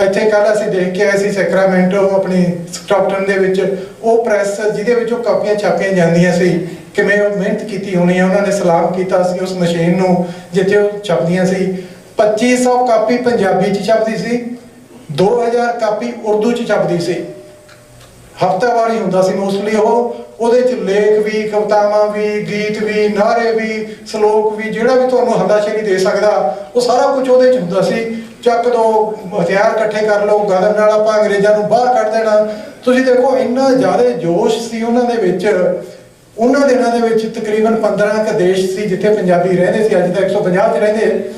ਇੱਥੇ ਕੱਲ ਅਸੀਂ ਦੇਖ ਕੇ ਆਏ ਸੀ ਸੈਕਰਾਮੈਂਟੋ ਆਪਣੀ ਸਟਾਕਟਨ ਦੇ ਵਿੱਚ। ਉਹ ਪ੍ਰੈਸ ਜਿਹਦੇ ਵਿੱਚ ਉਹ ਕਾਪੀਆਂ ਛਾਪੀਆਂ ਜਾਂਦੀਆਂ ਸੀ, ਕਿਵੇਂ ਉਹ ਮਿਹਨਤ ਕੀਤੀ ਹੋਣੀ ਹੈ ਉਹਨਾਂ ਨੇ ਸਲਾਮ ਕੀਤਾ ਸੀ ਉਸ ਮਸ਼ੀਨ ਨੂੰ, ਜਿੱਥੇ ਉਹ ਛਪਦੀਆਂ ਸੀ। 2500 ਕਾਪੀ ਪੰਜਾਬੀ ਚ ਛਪਦੀ ਸੀ 2000 ਕਾਪੀ ਉਰਦੂ ਚ ਛਪਦੀ ਸੀ। ਹਫ਼ਤਾਵਾਰ ਹੀ ਹੁੰਦਾ ਸੀ ਮੋਸਟਲੀ ਉਹ। ਉਹਦੇ ਚ ਲੇਖ ਵੀ, ਕਵਿਤਾਵਾਂ ਵੀ, ਗੀਤ ਵੀ, ਨਾਰੇ ਵੀ, ਸ਼ਲੋਕ ਵੀ, ਜਿਹੜਾ ਵੀ ਤੁਹਾਨੂੰ ਹੰਦਾਸ਼ੇਰੀ ਦੇ ਸਕਦਾ, ਉਹ ਸਾਰਾ ਕੁਝ ਉਹਦੇ ਚ ਹੁੰਦਾ ਸੀ। ਚੱਕ ਦੋ, ਹਥਿਆਰ ਇਕੱਠੇ ਕਰ ਲਓ ਗਦਰ ਨਾਲ ਆਪਾਂ ਅੰਗਰੇਜ਼ਾਂ ਨੂੰ ਬਾਹਰ ਕੱਢ ਦੇਣਾ। ਤੁਸੀਂ ਦੇਖੋ, ਇੰਨਾ ਜ਼ਿਆਦਾ ਜੋਸ਼ ਸੀ ਉਹਨਾਂ ਦੇ ਵਿੱਚ। ਉਹਨਾਂ ਦਿਨਾਂ ਦੇ ਵਿੱਚ ਤਕਰੀਬਨ 15 ਕ ਦੇਸ਼ ਸੀ ਜਿੱਥੇ ਪੰਜਾਬੀ ਰਹਿੰਦੇ ਸੀ, ਅੱਜ ਤਾਂ 150 ਚ ਰਹਿੰਦੇ।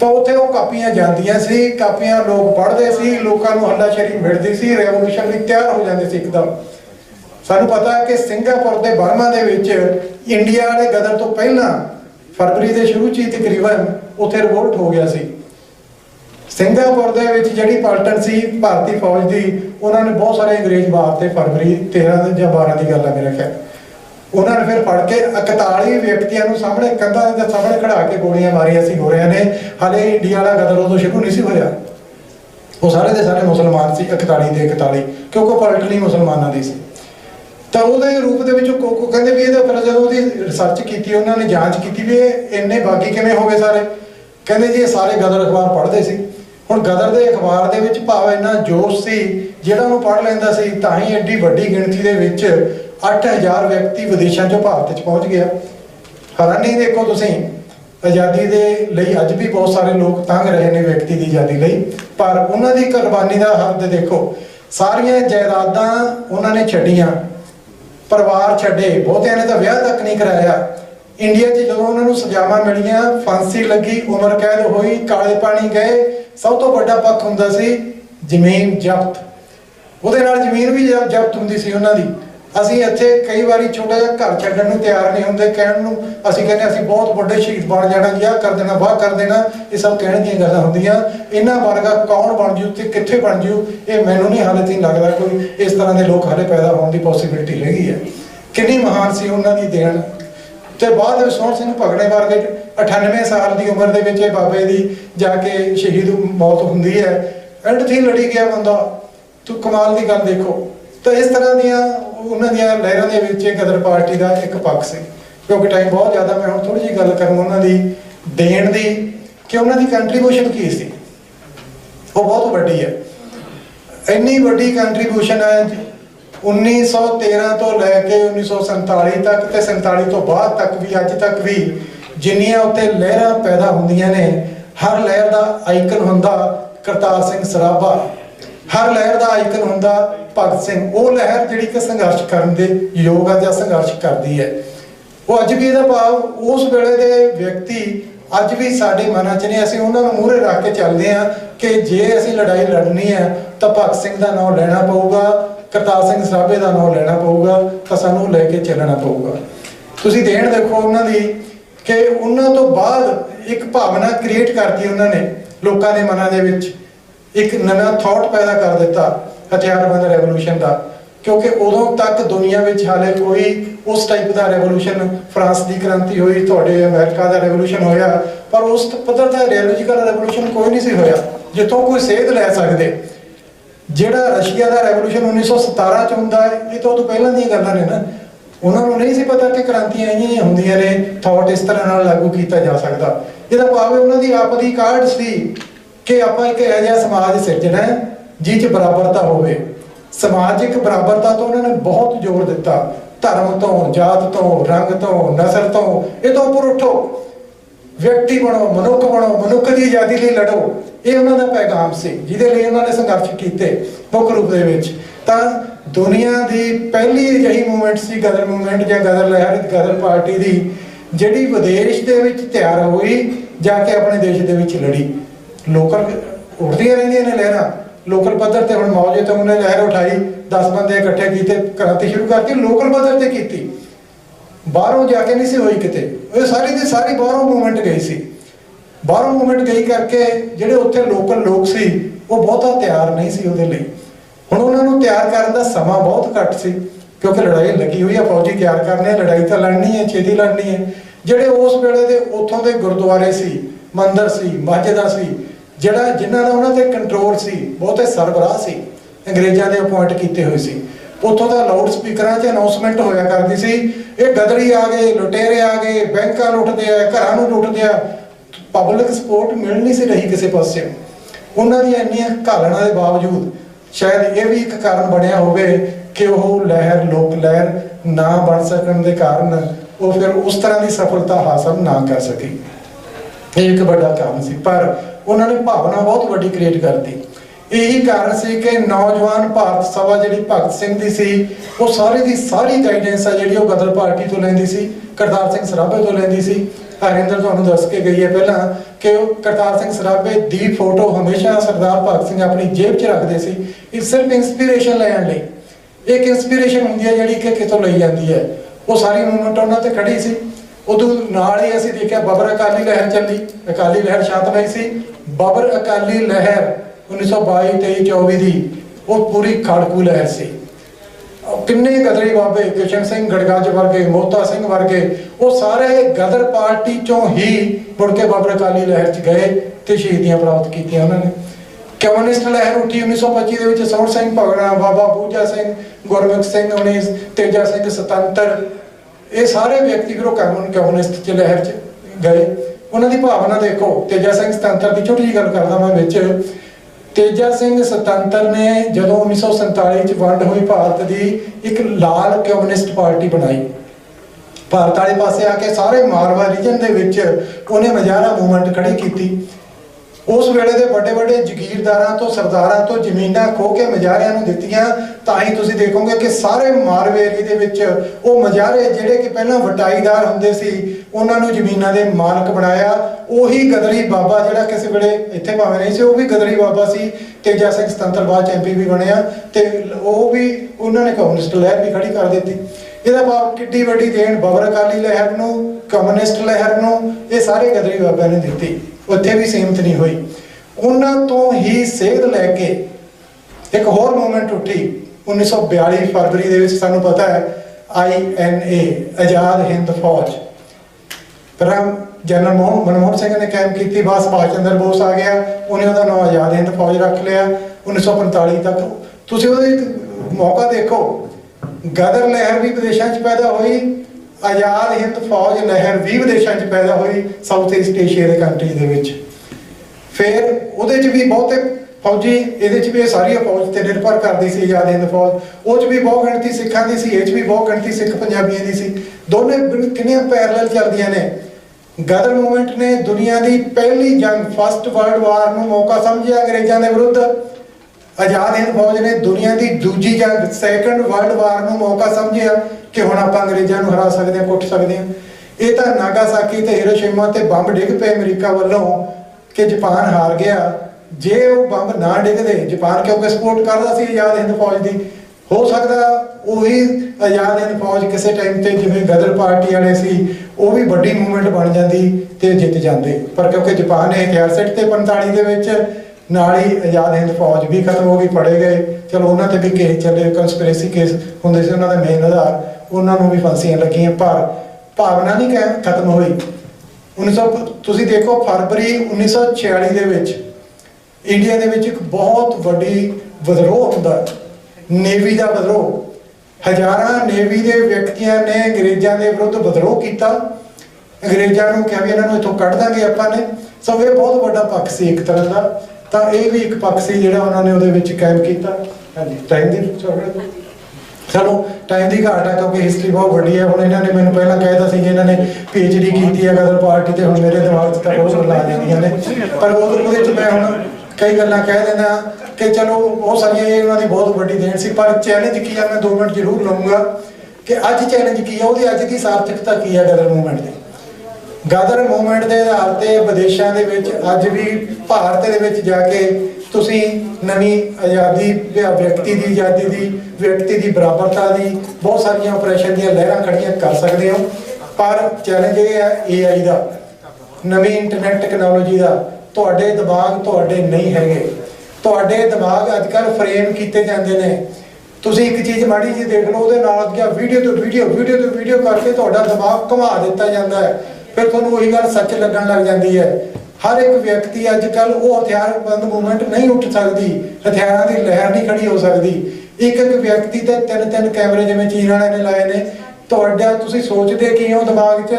ਤਾਂ ਉੱਥੇ ਉਹ ਕਾਪੀਆਂ ਜਾਂਦੀਆਂ ਸੀ, ਕਾਪੀਆਂ ਲੋਕ ਪੜ੍ਹਦੇ ਸੀ, ਲੋਕਾਂ ਨੂੰ ਹੱਲਾਸ਼ੇਰੀ ਮਿਲਦੀ ਸੀ ਰੈਵੋਲੂਸ਼ਨ ਲਈ ਤਿਆਰ ਹੋ ਜਾਂਦੇ ਸੀ ਇੱਕਦਮ। ਸਾਨੂੰ ਪਤਾ ਹੈ ਕਿ ਸਿੰਗਾਪੁਰ ਦੇ ਬਰਮਾ ਦੇ ਵਿੱਚ ਇੰਡੀਆ ਵਾਲੇ ਗਦਰ ਤੋਂ ਪਹਿਲਾਂ ਫਰਵਰੀ ਦੇ ਸ਼ੁਰੂ ਚ ਹੀ ਤਕਰੀਬਨ ਉੱਥੇ ਰਿਵੋਲਟ ਹੋ ਗਿਆ ਸੀ। ਸਿੰਗਾਪੁਰ ਦੇ ਵਿੱਚ ਜਿਹੜੀ ਪਲਟਨ ਸੀ, ਭਾਰਤੀ ਫੌਜ ਦੀ, ਉਹਨਾਂ ਨੇ ਬਹੁਤ ਸਾਰੇ ਅੰਗਰੇਜ਼ ਮਾਰਤੇ ਫਰਵਰੀ 13 ਜਾਂ 12 ਦੀ ਗੱਲ ਆ ਮੇਰੇ ਖਿਆਲ ਉਹਨਾਂ ਨੇ ਫਿਰ ਫੜ ਕੇ 41 ਵਿਅਕਤੀਆਂ ਨੂੰ ਸਾਹਮਣੇ ਕੰਧਾਂ ਦੇ ਸਾਹਮਣੇ ਖੜਾ ਕੇ ਗੋਲੀਆਂ ਮਾਰੀਆਂ ਸੀ, ਗੋਰਿਆਂ ਨੇ। ਹਾਲੇ ਇੰਡੀਆ ਵਾਲਾ ਗਦਰ ਉਦੋਂ ਸ਼ੁਰੂ ਨਹੀਂ ਸੀ ਹੋਇਆ ਉਹ ਸਾਰੇ ਦੇ ਸਾਰੇ ਮੁਸਲਮਾਨ ਸੀ 41 ਦੇ 41 ਕਿਉਂਕਿ ਪਲਟਨ ਹੀ ਮੁਸਲਮਾਨਾਂ ਦੀ ਸੀ। ਤਾਂ ਉਹਦੇ ਰੂਪ ਦੇ ਵਿੱਚ ਉਹ ਕਹਿੰਦੇ ਵੀ ਇਹਦਾ ਫਿਰ ਜਦੋਂ ਉਹਦੀ ਰਿਸਰਚ ਕੀਤੀ, ਉਹਨਾਂ ਨੇ ਜਾਂਚ ਕੀਤੀ ਵੀ ਇਹ ਇੰਨੇ ਬਾਗੀ ਕਿਵੇਂ ਹੋ ਗਏ ਸਾਰੇ। ਕਹਿੰਦੇ ਜੀ ਇਹ ਸਾਰੇ ਗਦਰ ਅਖਬਾਰ ਪੜ੍ਹਦੇ ਸੀ। ਹੁਣ ਗਦਰ ਦੇ ਅਖਬਾਰ ਦੇ ਵਿੱਚ ਭਾਵ ਇੰਨਾ ਜੋਸ਼ ਸੀ, ਜਿਹੜਾ ਉਹਨੂੰ ਪੜ੍ਹ ਲੈਂਦਾ ਸੀ, ਤਾਂ ਹੀ ਐਡੀ ਵੱਡੀ ਗਿਣਤੀ ਦੇ ਵਿੱਚ 8000 ਵਿਅਕਤੀ ਵਿਦੇਸ਼ਾਂ 'ਚੋਂ ਭਾਰਤ 'ਚ ਪਹੁੰਚ ਗਿਆ। ਹੈਰਾਨੀ ਦੇਖੋ ਤੁਸੀਂ, ਆਜ਼ਾਦੀ ਦੇ ਲਈ ਅੱਜ ਵੀ ਬਹੁਤ ਸਾਰੇ ਲੋਕ ਤੰਗ ਰਹੇ ਨੇ ਵਿਅਕਤੀ ਦੀ ਆਜ਼ਾਦੀ ਲਈ, ਪਰ ਉਹਨਾਂ ਦੀ ਕੁਰਬਾਨੀ ਦਾ ਹੱਦ ਦੇਖੋ, ਸਾਰੀਆਂ ਜਾਇਦਾਦਾਂ ਉਹਨਾਂ ਨੇ ਛੱਡੀਆਂ, ਪਰਿਵਾਰ ਛੱਡੇ, ਬਹੁਤਿਆਂ ਨੇ ਤਾਂ ਵਿਆਹ ਤੱਕ ਨਹੀਂ ਕਰਾਇਆ। ਇੰਡੀਆ 'ਚ ਜਦੋਂ ਉਹਨਾਂ ਨੂੰ ਸਜ਼ਾਵਾਂ ਮਿਲੀਆਂ, ਫਾਂਸੀ ਲੱਗੀ, ਉਮਰ ਕੈਦ ਹੋਈ, ਕਾਲੇ ਪਾਣੀ ਗਏ ਸਭ ਤੋਂ ਵੱਡਾ ਪੱਖ ਹੁੰਦਾ ਸੀ ਜ਼ਮੀਨ ਜ਼ਬਤ। ਉਹਦੇ ਨਾਲ ਜ਼ਮੀਨ ਵੀ ਜ਼ਬ- ਜ਼ਬਤ ਹੁੰਦੀ ਸੀ ਉਹਨਾਂ ਦੀ। ਅਸੀਂ ਇੱਥੇ ਕਈ ਵਾਰੀ ਛੋਟਾ ਜਿਹਾ ਘਰ ਛੱਡਣ ਨੂੰ ਤਿਆਰ ਨਹੀਂ ਹੁੰਦੇ, ਕਹਿਣ ਨੂੰ ਅਸੀਂ ਕਹਿੰਦੇ ਅਸੀਂ ਬਹੁਤ ਵੱਡੇ ਸ਼ਹੀਦ ਬਣ ਜਾਣਾ ਜੀ ਆਹ ਕਰ ਦੇਣਾ, ਵਾਹ ਕਰ ਦੇਣਾ, ਇਹ ਸਭ ਕਹਿਣ ਦੀਆਂ ਗੱਲਾਂ ਹੁੰਦੀਆਂ। ਇਹਨਾਂ ਵਰਗਾ ਕੌਣ ਬਣ ਜੂ, ਤੇ ਕਿੱਥੇ ਬਣ ਜੂ, ਇਹ ਮੈਨੂੰ ਨਹੀਂ ਹਾਲੇ ਤੱਕ ਲੱਗਦਾ ਕੋਈ ਇਸ ਤਰ੍ਹਾਂ ਦੇ ਲੋਕ ਹਾਲੇ ਪੈਦਾ ਹੋਣ ਦੀ ਪੋਸਿਬਿਲਿਟੀ ਹੈਗੀ ਹੈ। ਕਿੰਨੀ ਮਹਾਨ ਸੀ ਉਹਨਾਂ ਦੀ ਦੇਣ। ਤੇ ਬਾਅਦ ਵਿੱਚ ਸੋਹਣ ਸਿੰਘ ਭਗੜੇ ਵਰਗੇ 98 ਸਾਲ ਦੀ ਉਮਰ ਦੇ ਵਿੱਚ ਇਹ ਬਾਬੇ ਦੀ ਜਾ ਕੇ ਸ਼ਹੀਦ ਮੌਤ ਹੁੰਦੀ ਹੈ। ਐਂਡ ਥੀ ਲੜੀ ਗਿਆ ਬੰਦਾ। ਤੂੰ ਕਮਾਲ ਦੀ ਗੱਲ ਦੇਖੋ। ਤਾਂ ਇਸ ਤਰ੍ਹਾਂ ਦੀਆਂ ਉਹਨਾਂ ਦੀਆਂ ਲਹਿਰਾਂ ਦੇ ਵਿੱਚ ਗਦਰ ਪਾਰਟੀ ਦਾ ਇੱਕ ਪੱਖ ਸੀ। ਕਿਉਂਕਿ ਟਾਈਮ ਬਹੁਤ ਜ਼ਿਆਦਾ ਮੈਂ ਹੁਣ ਥੋੜੀ ਜਿਹੀ ਗੱਲ ਕਰਾਂ ਉਹਨਾਂ ਦੀ ਦੇਣ ਦੀ ਕਿ ਉਹਨਾਂ ਦੀ ਕੰਟਰੀਬਿਊਸ਼ਨ ਕੀ ਸੀ। ਉਹ ਬਹੁਤ ਵੱਡੀ ਹੈ। ਇੰਨੀ ਵੱਡੀ ਕੰਟਰੀਬਿਊਸ਼ਨ ਹੈ 1913 ਤੋਂ ਲੈ ਕੇ 1947 ਤੱਕ ਤੇ 47 ਤੋਂ ਬਾਅਦ ਤੱਕ ਵੀ, ਅੱਜ ਤੱਕ ਵੀ ਜਿੰਨੀਆਂ ਉੱਤੇ ਲਹਿਰਾਂ ਪੈਦਾ ਹੁੰਦੀਆਂ ਨੇ, ਹਰ ਲਹਿਰ ਦਾ ਆਈਕਨ ਹੁੰਦਾ ਕਰਤਾਰ ਸਿੰਘ ਸਰਾਭਾ। ਹਰ ਲਹਿਰ ਦਾ ਆਈਕਨ ਹੁੰਦਾ ਭਗਤ ਸਿੰਘ। ਉਹ ਲਹਿਰ ਜਿਹੜੀ ਕਿ ਸੰਘਰਸ਼ ਕਰਨ ਦੇ ਯੋਗ ਆ ਜਾਂ ਸੰਘਰਸ਼ ਕਰਦੀ ਹੈ। ਉਹ ਅੱਜ ਵੀ ਇਹਦਾ ਭਾਵ, ਉਸ ਵੇਲੇ ਦੇ ਵਿਅਕਤੀ ਅੱਜ ਵੀ ਸਾਡੇ ਮਨਾਂ 'ਚ ਨੇ। ਅਸੀਂ ਉਹਨਾਂ ਨੂੰ ਮੂਹਰੇ ਰੱਖ ਕੇ ਚੱਲਦੇ ਹਾਂ ਕਿ ਜੇ ਅਸੀਂ ਲੜਾਈ ਲੜਨੀ ਹੈ ਤਾਂ ਭਗਤ ਸਿੰਘ ਦਾ ਨਾਮ ਲੈਣਾ ਪਊਗਾ। ਕਰਤਾਰ ਸਿੰਘ ਸਰਾਭੇ ਦਾ ਨਾਮ ਲੈਣਾ ਪਊਗਾ ਤਾਂ ਸਾਨੂੰ ਲੈ ਕੇ ਚੱਲਣਾ ਪਊਗਾ। ਤੁਸੀਂ ਦੇਣ ਦੇਖੋ ਉਹਨਾਂ ਦੀ ਕਿ ਉਹਨਾਂ ਤੋਂ ਬਾਅਦ ਇੱਕ ਭਾਵਨਾ ਕ੍ਰੀਏਟ ਕਰਤੀ ਉਹਨਾਂ ਨੇ ਲੋਕਾਂ ਦੇ ਮਨਾਂ ਦੇ ਵਿੱਚ। ਇੱਕ ਨਵਾਂ ਥਾਟ ਪੈਦਾ ਕਰ ਦਿੱਤਾ ਹਥਿਆਰਬੰਦ ਰੈਵੋਲੂਸ਼ਨ ਦਾ, ਕਿਉਂਕਿ ਉਦੋਂ ਤੱਕ ਦੁਨੀਆ ਵਿੱਚ ਹਾਲੇ ਕੋਈ ਉਸ ਟਾਈਪ ਦਾ ਰੈਵੋਲੂਸ਼ਨ ਫਰਾਂਸ ਦੀ ਕ੍ਰਾਂਤੀ ਹੋਈ, ਤੁਹਾਡੇ ਅਮਰੀਕਾ ਦਾ ਰੈਵੋਲੂਸ਼ਨ ਹੋਇਆ, ਪਰ ਉਸ ਪੱਧਰ ਦਾ ਰੈਵੋਲੂਸ਼ਨਲ ਰੈਵੋਲੂਸ਼ਨ ਕੋਈ ਨਹੀਂ ਸੀ ਹੋਇਆ, ਜਿੱਥੋਂ ਕੋਈ ਸੇਧ ਲੈ ਸਕਦੇ। ਜਿਹੜਾ ਰਸ਼ੀਆ ਦਾ ਰੈਵੋਲੂਸ਼ਨ 1917 ਚ ਹੁੰਦਾ ਹੈ, ਇਹ ਤਾਂ ਉਦੋਂ ਪਹਿਲਾਂ ਦੀਆਂ ਗੱਲਾਂ ਨੇ ਨਾ। ਉਹਨਾਂ ਨੂੰ ਨਹੀਂ ਸੀ ਪਤਾ ਕਿ ਕ੍ਰਾਂਤੀਆਂ ਇੰਨੀਆਂ ਹੁੰਦੀਆਂ ਨੇ ਥਾਟ ਇਸ ਤਰ੍ਹਾਂ ਨਾਲ ਲਾਗੂ ਕੀਤਾ ਜਾ ਸਕਦਾ। ਇਹਦਾ ਭਾਵ ਉਹਨਾਂ ਦੀ ਆਪ ਦੀ ਕਾਢ ਸੀ ਕਿ ਆਪਾਂ ਇੱਕ ਇਹੋ ਸਮਾਜ ਸਿਰਜਣਾ ਹੈ, ਜਿਹ 'ਚ ਬਰਾਬਰਤਾ ਹੋਵੇ। ਸਮਾਜਿਕ ਬਰਾਬਰਤਾ ਤੋਂ ਉਹਨਾਂ ਨੇ ਬਹੁਤ ਜ਼ੋਰ ਦਿੱਤਾ। ਧਰਮ ਤੋਂ, ਜਾਤ ਤੋਂ, ਰੰਗ ਤੋਂ, ਨਸਲ ਤੋਂ, ਇਹ ਤੋਂ ਉੱਪਰ ਉੱਠੋ। ਵਿਅਕਤੀ ਬਣੋ, ਮਨੁੱਖ ਬਣੋ, ਮਨੁੱਖ ਦੀ ਆਜ਼ਾਦੀ ਲਈ ਲੜੋ। ਇਹ ਉਹਨਾਂ ਦਾ ਪੈਗਾਮ ਸੀ, ਜਿਹਦੇ ਲਈ ਉਹਨਾਂ ਨੇ ਸੰਘਰਸ਼ ਕੀਤੇ ਮੁੱਖ ਰੂਪ ਦੇ ਵਿੱਚ। ਤਾਂ ਦੁਨੀਆ ਦੀ ਪਹਿਲੀ ਅਜਿਹੀ ਮੂਵਮੈਂਟ ਸੀ, ਗਦਰ ਮੂਵਮੈਂਟ ਜਾਂ ਗਦਰ ਲਹਿਰ, ਗਦਰ ਪਾਰਟੀ ਦੀ, ਜਿਹੜੀ ਵਿਦੇਸ਼ ਦੇ ਵਿੱਚ ਤਿਆਰ ਹੋਈ, ਜਾ ਕੇ ਆਪਣੇ ਦੇਸ਼ ਦੇ ਵਿੱਚ ਲੜੀ। ਲੋਕਲ ਉੱਠਦੀਆਂ ਰਹਿੰਦੀਆਂ ਨੇ ਲਹਿਰਾਂ। ਲੋਕਲ ਪੱਧਰ ਤੇ ਹੁਣ ਮੌਜੇ ਤੋਂ ਉਹਨੇ ਲਹਿਰ ਉਠਾਈ 10 ਬੰਦੇ ਇਕੱਠੇ ਕੀਤੇ, ਕਰਾਤੀ ਸ਼ੁਰੂ ਕਰਤੀ, ਲੋਕਲ ਪੱਧਰ ਤੇ ਕੀਤੀ। ਬਾਹਰੋਂ ਜਾ ਕੇ ਨਹੀਂ ਸੀ ਹੋਈ ਕਿਤੇ। ਇਹ ਸਾਰੀ ਦੀ ਸਾਰੀ ਬਾਹਰੋਂ ਮੂਵਮੈਂਟ ਗਈ ਸੀ। ਬਾਹਰੋਂ ਮੂਵਮੈਂਟ ਗਈ ਕਰਕੇ ਜਿਹੜੇ ਉੱਥੇ ਲੋਕਲ ਲੋਕ ਸੀ, ਉਹ ਬਹੁਤਾ ਤਿਆਰ ਨਹੀਂ ਸੀ ਉਹਦੇ ਲਈ। ਹੁਣ ਉਹਨਾਂ ਨੂੰ ਤਿਆਰ ਕਰਨ ਦਾ ਸਮਾਂ ਬਹੁਤ ਘੱਟ ਸੀ, ਕਿਉਂਕਿ ਲੜਾਈ ਲੱਗੀ ਹੋਈ ਆ, ਫੌਜੀ ਤਿਆਰ ਕਰਨੇ ਲੜਾਈ ਤਾਂ ਲੜਨੀ ਹੈ, ਛੇਤੀ ਲੜਨੀ ਹੈ। ਜਿਹੜੇ ਉਸ ਵੇਲੇ ਦੇ ਉੱਥੋਂ ਦੇ ਗੁਰਦੁਆਰੇ ਸੀ, ਮੰਦਿਰ ਸੀ ਮਸਜਿਦਾਂ ਸੀ, ਜਿਹੜਾ ਜਿਨ੍ਹਾਂ ਦਾ ਉਹਨਾਂ ਤੇ ਕੰਟਰੋਲ ਸੀ, ਬਹੁਤੇ ਸਰਬਰਾਹ ਸੀ, ਅੰਗਰੇਜ਼ਾਂ ਦੇ ਅਪਾਇੰਟ ਕੀਤੇ ਹੋਏ ਸੀ। ਉੱਥੋਂ ਦਾ ਲਾਊਡ ਸਪੀਕਰਾਂ 'ਚ ਅਨਾਉਂਸਮੈਂਟ ਹੋਇਆ ਕਰਦੀ ਸੀ, ਇਹ ਗਦਰੀ ਆ ਗਏ, ਲੁਟੇਰੇ ਆ ਗਏ, ਬੈਂਕਾਂ ਲੁੱਟਦੇ ਆ, ਘਰਾਂ ਨੂੰ ਲੁੱਟਦੇ ਆ ਪਬਲਿਕ ਸਪੋਰਟ ਮਿਲ ਨਹੀਂ ਸੀ ਰਹੀ ਕਿਸੇ ਪਾਸੇ ਉਹਨਾਂ ਦੀਆਂ ਇੰਨੀਆਂ ਘਾਲਣਾ ਦੇ ਬਾਵਜੂਦ ਸ਼ਾਇਦ ਇਹ ਵੀ ਇੱਕ ਕਾਰਨ ਬਣਿਆ ਹੋਵੇ ਕਿ ਉਹ ਲਹਿਰ, ਲੋਕ ਲਹਿਰ ਨਾ ਬਣ ਸਕਣ ਦੇ ਕਾਰਨ ਉਹ ਫਿਰ ਉਸ ਤਰ੍ਹਾਂ ਦੀ ਸਫਲਤਾ ਹਾਸਲ ਨਾ ਕਰ ਸਕੀ। ਇਹ ਇੱਕ ਵੱਡਾ ਕਾਰਨ ਸੀ, ਪਰ ਉਹਨਾਂ ਨੇ ਭਾਵਨਾ ਬਹੁਤ ਵੱਡੀ ਕ੍ਰੀਏਟ ਕਰਤੀ। ਇਹੀ ਕਾਰਨ ਸੀ ਕਿ ਨੌਜਵਾਨ ਭਾਰਤ ਸਭਾ ਜਿਹੜੀ ਭਗਤ ਸਿੰਘ ਦੀ ਸੀ, ਉਹ ਸਾਰੇ ਦੀ ਸਾਰੀ ਗਾਈਡੈਂਸ ਆ ਜਿਹੜੀ ਉਹ ਗਦਰ ਪਾਰਟੀ ਤੋਂ ਲੈਂਦੀ ਸੀ, ਕਰਤਾਰ ਸਿੰਘ ਸਰਾਭਾ ਤੋਂ ਲੈਂਦੀ ਸੀ। ਹਰਿੰਦਰ ਤੁਹਾਨੂੰ ਦੱਸ ਕੇ ਗਈ ਹੈ ਪਹਿਲਾਂ ਕਿ ਉਹ ਕਰਤਾਰ ਸਿੰਘ ਸਰਾਭੇ ਦੀ ਫੋਟੋ ਹਮੇਸ਼ਾ ਸਰਦਾਰ ਭਗਤ ਸਿੰਘ ਆਪਣੀ ਜੇਬ 'ਚ ਰੱਖਦੇ ਸੀ। ਇਹ ਸਿਰਫ ਇਨਸਪੀਰੇਸ਼ਨ ਲੈਣ ਲਈ। ਇੱਕ ਇਨਸਪੀਰੇਸ਼ਨ ਹੁੰਦੀ ਹੈ ਜਿਹੜੀ ਕਿ ਕਿਤੋਂ ਲਈ ਜਾਂਦੀ ਹੈ। ਉਹ ਸਾਰੀ ਮੂਵਮੈਂਟ ਉਹਨਾਂ ਤੇ ਖੜੀ ਸੀ। ਉਦੋਂ ਨਾਲ ਹੀ ਅਸੀਂ ਦੇਖਿਆ ਬਬਰ ਅਕਾਲੀ ਲਹਿਰ ਚੱਲੀ। ਅਕਾਲੀ ਲਹਿਰ ਸ਼ਾਂਤਮਈ ਸੀ। ਬਬਰ ਅਕਾਲੀ ਲਹਿਰ 1922 23 24 ਦੀ ਉਹ ਪੂਰੀ ਖਾੜਕੂ ਲਹਿਰ ਸੀ। ਉਹ ਗਦਰੀ ਬਾਬੇ ਕਿਸ਼ਨ ਸਿੰਘ ਗੜਗਾਜ ਵਰਗੇ, ਮੋਤਾ ਸਿੰਘ ਵਰਗੇ, ਉਹ ਸਾਰੇ ਗਦਰ ਪਾਰਟੀ ਚੋਂ ਹੀ ਮੁੜ ਕੇ ਬਬਰ ਅਕਾਲੀ ਲਹਿਰ ਚ ਗਏ ਤੇ ਸ਼ਹੀਦੀਆਂ ਪ੍ਰਾਪਤ ਕੀਤੀਆਂ ਉਹਨਾਂ ਨੇ। ਕਮਿਊਨਿਸਟ ਲਹਿਰ ਉੱਠੀ 1925 ਦੇ ਵਿੱਚ ਸੌਰ ਸਿੰਘ ਭਗਣਾ, ਬਾਬਾ ਬੂਜਾ ਸਿੰਘ, ਗੁਰਮੁਖ ਸਿੰਘ ਉਨੀ ਤੇਜਾ ਸਿੰਘ ਸਤੰਤਰ, ਇਹ ਸਾਰੇ ਵਿਅਕਤੀ ਫਿਰ ਉਹ ਕਮਿਊਨਿਸਟ ਚ ਲਹਿਰ ਚ ਗਏ। ਉਹਨਾਂ ਦੀ ਭਾਵਨਾ ਦੇਖੋ, ਤੇਜਾ ਸਿੰਘ ਸਤੰਤਰ ਦੀ ਛੋਟੀ ਜਿਹੀ ਗੱਲ ਕਰਦਾ ਮੈਂ ਵਿੱਚ ਤੇਜਾ ਸਿੰਘ ਸੁਤੰਤਰ ਨੇ ਜਦੋਂ 1947 ਚ ਵੰਡ ਹੋਈ ਭਾਰਤ ਦੀ ਇੱਕ ਲਾਲ ਕਮਿਊਨਿਸਟ ਪਾਰਟੀ ਬਣਾਈ। ਭਾਰਤ ਵਾਲੇ ਪਾਸੇ ਆ ਕੇ ਸਾਰੇ ਮਾਰਵਾ ਰੀਜਨ ਦੇ ਵਿੱਚ ਉਹਨੇ ਮਜਾਰਾ ਮੂਵਮੈਂਟ ਖੜੀ ਕੀਤੀ। ਉਸ ਵੇਲੇ ਦੇ ਵੱਡੇ ਵੱਡੇ ਜ਼ਗੀਰਦਾਰਾਂ ਤੋਂ, ਸਰਦਾਰਾਂ ਤੋਂ ਜ਼ਮੀਨਾਂ ਖੋ ਕੇ ਮਜਾਰਿਆਂ ਨੂੰ ਦਿੱਤੀਆਂ। ਤਾਂ ਹੀ ਤੁਸੀਂ ਦੇਖੋਗੇ ਕਿ ਸਾਰੇ ਮਾਰਵੇ ਏਰੀਏ ਦੇ ਵਿੱਚ ਉਹ ਮਜਾਰੇ ਜਿਹੜੇ ਕਿ ਪਹਿਲਾਂ ਵਟਾਈਦਾਰ ਹੁੰਦੇ ਸੀ ਉਹਨਾਂ ਨੂੰ ਜ਼ਮੀਨਾਂ ਦੇ ਮਾਲਕ ਬਣਾਇਆ। ਉਹੀ ਗਦਰੀ ਬਾਬਾ ਜਿਹੜਾ ਕਿਸੇ ਵੇਲੇ ਇੱਥੇ ਭਾਵੇਂ ਨਹੀਂ ਸੀ, ਉਹ ਵੀ ਗਦਰੀ ਬਾਬਾ ਸੀ ਤੇਜਾ ਸਿੰਘ ਸੁਤੰਤਰ ਬਾਅਦ ਐਮਪੀ ਵੀ ਬਣਿਆ ਤੇ ਉਹ ਵੀ ਉਹਨਾਂ ਨੇ ਕਮਿਊਨਿਸਟ ਲਹਿਰ ਵੀ ਖੜੀ ਕਰ ਦਿੱਤੀ। ਇਹਦਾ ਭਾਵ ਕਿੱਡੀ ਵੱਡੀ ਦੇਣ ਬਬਰ ਅਕਾਲੀ ਲਹਿਰ ਨੂੰ ਕਮਿਊਨਿਸਟ ਲਹਿਰ ਨੂੰ, ਇਹ ਸਾਰੇ ਗਦਰੀ ਬਾਬਿਆਂ ਨੇ ਦਿੱਤੀ। ਉੱਥੇ ਵੀ ਸੀਮਤ ਨਹੀਂ ਹੋਈ। ਉਹਨਾਂ ਤੋਂ ਹੀ ਸੇਧ ਲੈ ਕੇ ਇੱਕ ਹੋਰ ਮੂਵਮੈਂਟ ਉੱਠੀ। 1942 ਫਰਵਰੀ ਦੇ ਵਿੱਚ ਸਾਨੂੰ ਪਤਾ ਹੈ ਆਈਐਨਏ ਆਜ਼ਾਦ ਹਿੰਦ ਫੌਜ। ਪਰ ਜਨਰਲ ਮੋਹਨ ਮਨਮੋਹਨ ਸਿੰਘ ਨੇ ਕਾਇਮ ਕੀਤੀ, ਬਾਅਦ ਸੁਭਾਸ਼ ਚੰਦਰ ਬੋਸ ਆ ਗਿਆ, ਉਹਨੇ ਉਹਦਾ ਨਾਮ ਆਜ਼ਾਦ ਹਿੰਦ ਫੌਜ ਰੱਖ ਲਿਆ 1945 ਤੱਕ। ਤੁਸੀਂ ਉਹਦੇ ਇੱਕ ਮੌਕਾ ਦੇਖੋ, ਗਦਰ ਲਹਿਰ ਵੀ ਵਿਦੇਸ਼ਾਂ 'ਚ ਪੈਦਾ ਹੋਈ, ਆਜ਼ਾਦ ਹਿੰਦ ਫੌਜ ਲਹਿਰ ਵੀ ਵਿਦੇਸ਼ਾਂ 'ਚ ਪੈਦਾ ਹੋਈ ਸਾਊਥ ਈਸਟ ਏਸ਼ੀਆ ਦੇ ਕੰਟਰੀ ਦੇ ਵਿੱਚ। ਫਿਰ ਉਹਦੇ 'ਚ ਵੀ ਬਹੁਤੇ ਫੌਜੀ, ਇਹਦੇ 'ਚ ਵੀ ਇਹ ਸਾਰੀਆਂ ਫੌਜ ਤੇ ਨਿਰਭਰ ਕਰਦੀ ਸੀ, ਆਜ਼ਾਦ ਹਿੰਦ ਫੌਜ। ਉਹ 'ਚ ਵੀ ਬਹੁਤ ਗਿਣਤੀ ਸਿੱਖਾਂ ਦੀ ਸੀ, ਇਹ 'ਚ ਵੀ ਬਹੁਤ ਗਿਣਤੀ ਸਿੱਖ ਪੰਜਾਬੀਆਂ ਦੀ ਸੀ। ਦੋਨੇ ਕਿੰਨੀਆਂ ਪੈਰਲਲ ਚੱਲਦੀਆਂ ਨੇ? ਗਦਰ ਮੂਵਮੈਂਟ ਨੇ ਦੁਨੀਆ ਦੀ ਪਹਿਲੀ ਜੰਗ ਫਸਟ ਵਰਲਡ ਵਾਰ ਨੂੰ ਮੌਕਾ ਸਮਝਿਆ ਅੰਗਰੇਜ਼ਾਂ ਦੇ ਵਿਰੁੱਧ। ਆਜ਼ਾਦ ਹਿੰਦ ਫੌਜ ਨੇ ਦੁਨੀਆ ਦੀ ਦੂਜੀ ਜੰਗ ਸੈਕੰਡ ਵਰਲਡ ਵਾਰ ਨੂੰ ਮੌਕਾ ਸਮਝਿਆ ਕਿ ਹੁਣ ਆਪਾਂ ਅੰਗਰੇਜ਼ਾਂ ਨੂੰ ਹਰਾ ਸਕਦੇ ਹਾਂ, ਕੁੱਟ ਸਕਦੇ ਹਾਂ। ਇਹ ਤਾਂ ਨਾਗਾਸਾਕੀ ਤੇ ਹਿਰੋਸ਼ੀਮਾ ਤੇ ਬੰਬ ਡਿੱਗ ਪਏ ਅਮਰੀਕਾ ਵੱਲੋਂ ਕਿ ਜਾਪਾਨ ਹਾਰ ਗਿਆ। ਜੇ ਉਹ ਬੰਬ ਨਾ ਡਿੱਗਦੇ, ਜਾਪਾਨ ਕਿਉਂਕਿ ਸਪੋਰਟ ਕਰਦਾ ਸੀ ਆਜ਼ਾਦ ਹਿੰਦ ਫੌਜ ਦੀ, ਹੋ ਸਕਦਾ ਉਹੀ ਆਜ਼ਾਦ ਹਿੰਦ ਫੌਜ ਕਿਸੇ ਟਾਈਮ ਤੇ ਜਿਵੇਂ ਗਦਰ ਪਾਰਟੀ ਵਾਲੇ ਸੀ ਉਹ ਵੀ ਵੱਡੀ ਮੂਵਮੈਂਟ ਬਣ ਜਾਂਦੀ ਤੇ ਜਿੱਤ ਜਾਂਦੇ। ਪਰ ਕਿਉਂਕਿ ਜਾਪਾਨ ਨੇ ਹਥਿਆਰ ਸਿੱਟ ਤੇ 45 ਦੇ ਵਿੱਚ ਨਾਲ ਹੀ ਆਜ਼ਾਦ ਹਿੰਦ ਫੌਜ ਵੀ ਖਤਮ ਹੋ ਗਈ, ਫੜੇ ਗਏ। ਚਲੋ, ਉਹਨਾਂ ਤੇ ਵੀ ਕੇਸ ਚੱਲੇ ਕੰਸਪੀਰੇਸੀ ਕੇਸ ਹੁੰਦੇ ਸੀ ਉਹਨਾਂ ਦਾ ਮੇਨ ਆਧਾਰ। ਉਹਨਾਂ ਨੂੰ ਵੀ ਫਾਂਸੀਆਂ ਲੱਗੀਆਂ, ਪਰ ਭਾਵਨਾ ਨਹੀਂ ਕਹਿ- ਖਤਮ ਹੋਈ। 1900 ਤੁਸੀਂ ਦੇਖੋ, ਫਰਵਰੀ 1946 ਦੇ ਵਿੱਚ ਇੰਡੀਆ ਦੇ ਵਿੱਚ ਇੱਕ ਬਹੁਤ ਵੱਡੀ ਵਿਦਰੋਹ ਹੁੰਦਾ। ਨੇਵੀ ਦਾ ਵਿਦਰੋਹ। ਹਜ਼ਾਰਾਂ ਨੇਵੀ ਦੇ ਵਿਅਕਤੀਆਂ ਨੇ ਅੰਗਰੇਜ਼ਾਂ ਦੇ ਵਿਰੁੱਧ ਵਿਦਰੋਹ ਕੀਤਾ। ਅੰਗਰੇਜ਼ਾਂ ਨੂੰ ਕਿਹਾ ਵੀ ਇਹਨਾਂ ਨੂੰ ਇੱਥੋਂ ਕੱਢ ਦਾਂਗੇ ਆਪਾਂ ਨੇ। ਸੋ ਇਹ ਬਹੁਤ ਵੱਡਾ ਪੱਖ ਸੀ ਇੱਕ ਤਰ੍ਹਾਂ ਦਾ। ਤਾਂ ਇਹ ਵੀ ਇੱਕ ਪੱਖ ਸੀ ਜਿਹੜਾ ਉਹਨਾਂ ਨੇ ਉਹਦੇ ਵਿੱਚ ਕਾਇਮ ਕੀਤਾ। ਹਾਂਜੀ ਟਾਈਮ ਦੀ ਚੋੜਾ ਚਲੋ ਟਾਈਮ ਦੀ ਘਾਟ ਹੈ ਕਿਉਂਕਿ ਹਿਸਟਰੀ ਬਹੁਤ ਵੱਡੀ ਹੈ। ਹੁਣ ਇਹਨਾਂ ਨੇ ਮੈਨੂੰ ਪਹਿਲਾਂ ਕਹਿਤਾ ਸੀ ਕਿ ਇਹਨਾਂ ਨੇ ਪੀਐਚਡੀ ਕੀਤੀ ਹੈ ਗਦਰ ਪਾਰਟੀ ਤੇ। ਹੁਣ ਮੇਰੇ ਦਿਮਾਗ 'ਚ ਤਾਂ ਬਹੁਤ ਗੱਲਾਂ ਆ ਜਾਂਦੀਆਂ ਨੇ। ਪਰ ਉਹਦੇ 'ਚ ਮੈਂ ਹੁਣ ਕਈ ਗੱਲਾਂ ਕਹਿ ਦਿੰਦਾ ਕਿ ਚਲੋ ਬਹੁਤ ਸਾਰੀਆਂ ਇਹ ਉਹਨਾਂ ਦੀ ਬਹੁਤ ਵੱਡੀ ਦੇਣ ਸੀ, ਪਰ ਚੈਲੰਜ ਕੀ ਆ, ਮੈਂ 2 ਮਿੰਟ ਜ਼ਰੂਰ ਲਵਾਂਗਾ ਕਿ ਅੱਜ ਚੈਲੰਜ ਕੀ ਆ, ਉਹਦੀ ਅੱਜ ਦੀ ਸਾਰਥਕਤਾ ਕੀ ਹੈ ਗਦਰ ਮੂਵਮੈਂਟ ਦੀ? ਗਦਰ ਮੂਵਮੈਂਟ ਦੇ ਆਧਾਰ ਤੇ ਵਿਦੇਸ਼ਾਂ ਦੇ ਵਿੱਚ ਅੱਜ ਵੀ ਭਾਰਤ ਦੇ ਵਿੱਚ ਜਾ ਕੇ ਤੁਸੀਂ ਨਵੀਂ ਆਜ਼ਾਦੀ ਵਿ- ਵਿਅਕਤੀ ਦੀ, ਆਜ਼ਾਦੀ ਦੀ ਵਿਅਕਤੀ ਦੀ ਬਰਾਬਰਤਾ ਦੀ ਬਹੁਤ ਸਾਰੀਆਂ ਆਪਰੇਸ਼ਨ ਦੀਆਂ ਲਹਿਰਾਂ ਖੜੀਆਂ ਕਰ ਸਕਦੇ ਹੋ। ਪਰ ਚੈਲੰਜ ਇਹ ਹੈ ਏਆਈ ਦਾ, ਨਵੀਂ ਇੰਟਰਨੈਟ ਟੈਕਨੋਲੋਜੀ ਦਾ ਤੁਹਾਡੇ ਦਿਮਾਗ ਤੁਹਾਡੇ ਨਹੀਂ ਹੈਗੇ। ਤੁਹਾਡੇ ਦਿਮਾਗ ਅੱਜ ਕੱਲ ਫਰੇਮ ਕੀਤੇ ਜਾਂਦੇ ਨੇ। ਤੁਸੀਂ ਇੱਕ ਚੀਜ਼ ਮਾੜੀ ਜੀ ਦੇਖ ਲਓ, ਉਹਦੇ ਨਾਲ ਕੀ ਵੀਡੀਓ ਤੋਂ ਵੀਡੀਓ ਵੀਡੀਓ ਤੋਂ ਵੀਡੀਓ ਕਰਕੇ ਤੁਹਾਡਾ ਦਿਮਾਗ ਘੁਮਾ ਦਿੱਤਾ ਜਾਂਦਾ ਹੈ। ਫਿਰ ਤੁਹਾਨੂੰ ਉਹੀ ਗੱਲ ਸੱਚ ਲੱਗਣ ਲੱਗ ਜਾਂਦੀ ਹੈ। ਹਰ ਇੱਕ ਵਿਅਕਤੀ ਅੱਜ ਕੱਲ ਉਹ ਹਥਿਆਰਬੰਦ ਮੂਵਮੈਂਟ ਨਹੀਂ ਉੱਠ ਸਕਦੀ। ਹਥਿਆਰਾਂ ਦੀ ਲਹਿਰ ਨਹੀਂ ਖੜੀ ਹੋ ਸਕਦੀ। ਇੱਕ ਇੱਕ ਵਿਅਕਤੀ ਤੇ ਤਿੰਨ ਤਿੰਨ ਕੈਮਰੇ ਜਿਵੇਂ ਚੀਨ ਵਾਲਿਆਂ ਨੇ ਲਾਏ ਨੇ। ਤੁਹਾਡਾ ਤੁਸੀਂ ਸੋਚਦੇ ਕੀ ਹੋ ਦਿਮਾਗ 'ਚ?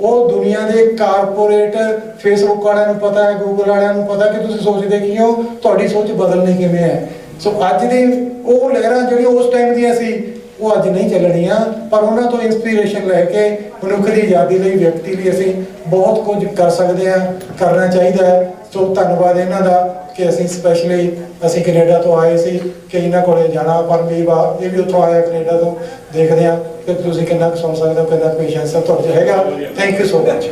ਉਹ ਦੁਨੀਆ ਦੇ ਕਾਰਪੋਰੇਟ ਫੇਸਬੁੱਕ ਵਾਲਿਆਂ ਨੂੰ ਪਤਾ ਹੈ ਗੂਗਲ ਵਾਲਿਆਂ ਨੂੰ ਪਤਾ ਕਿ ਤੁਸੀਂ ਸੋਚਦੇ ਕੀ ਹੋ? ਤੁਹਾਡੀ ਸੋਚ ਬਦਲਣੀ ਕਿਵੇਂ ਹੈ? ਸੋ ਅੱਜ ਦੀ ਉਹ ਲਹਿਰਾਂ ਜਿਹੜੀਆਂ ਉਸ ਟਾਈਮ ਦੀਆਂ ਸੀ, ਉਹ ਅੱਜ ਨਹੀਂ ਚੱਲਣੀਆਂ, ਪਰ ਉਹਨਾਂ ਤੋਂ ਇਨਸਪੀਰੇਸ਼ਨ ਲੈ ਕੇ ਮਨੁੱਖ ਦੀ ਆਜ਼ਾਦੀ ਲਈ, ਵਿਅਕਤੀ ਲਈ ਅਸੀਂ ਬਹੁਤ ਕੁਝ ਕਰ ਸਕਦੇ ਹਾਂ, ਕਰਨਾ ਚਾਹੀਦਾ ਹੈ। ਸੋ ਧੰਨਵਾਦ ਇਹਨਾਂ ਦਾ। ਕਿ ਅਸੀਂ ਸਪੈਸ਼ਲੀ ਅਸੀਂ ਕੈਨੇਡਾ ਤੋਂ ਆਏ ਸੀ ਕਿ ਇਹਨਾਂ ਕੋਲੇ ਜਾਣਾ, ਪਰ ਵੀ ਵਾ ਇਹ ਵੀ ਉੱਥੋਂ ਆਇਆ ਕੈਨੇਡਾ ਤੋਂ, ਦੇਖਦੇ ਹਾਂ ਕਿ ਤੁਸੀਂ ਕਿੰਨਾ ਕੁ ਸੁਣ ਸਕਦੇ ਹੋ, ਕਿੰਨਾ ਪੇਸ਼ੈਂਸ ਤੁਹਾਡੇ 'ਚ ਹੈਗਾ। Thank you so much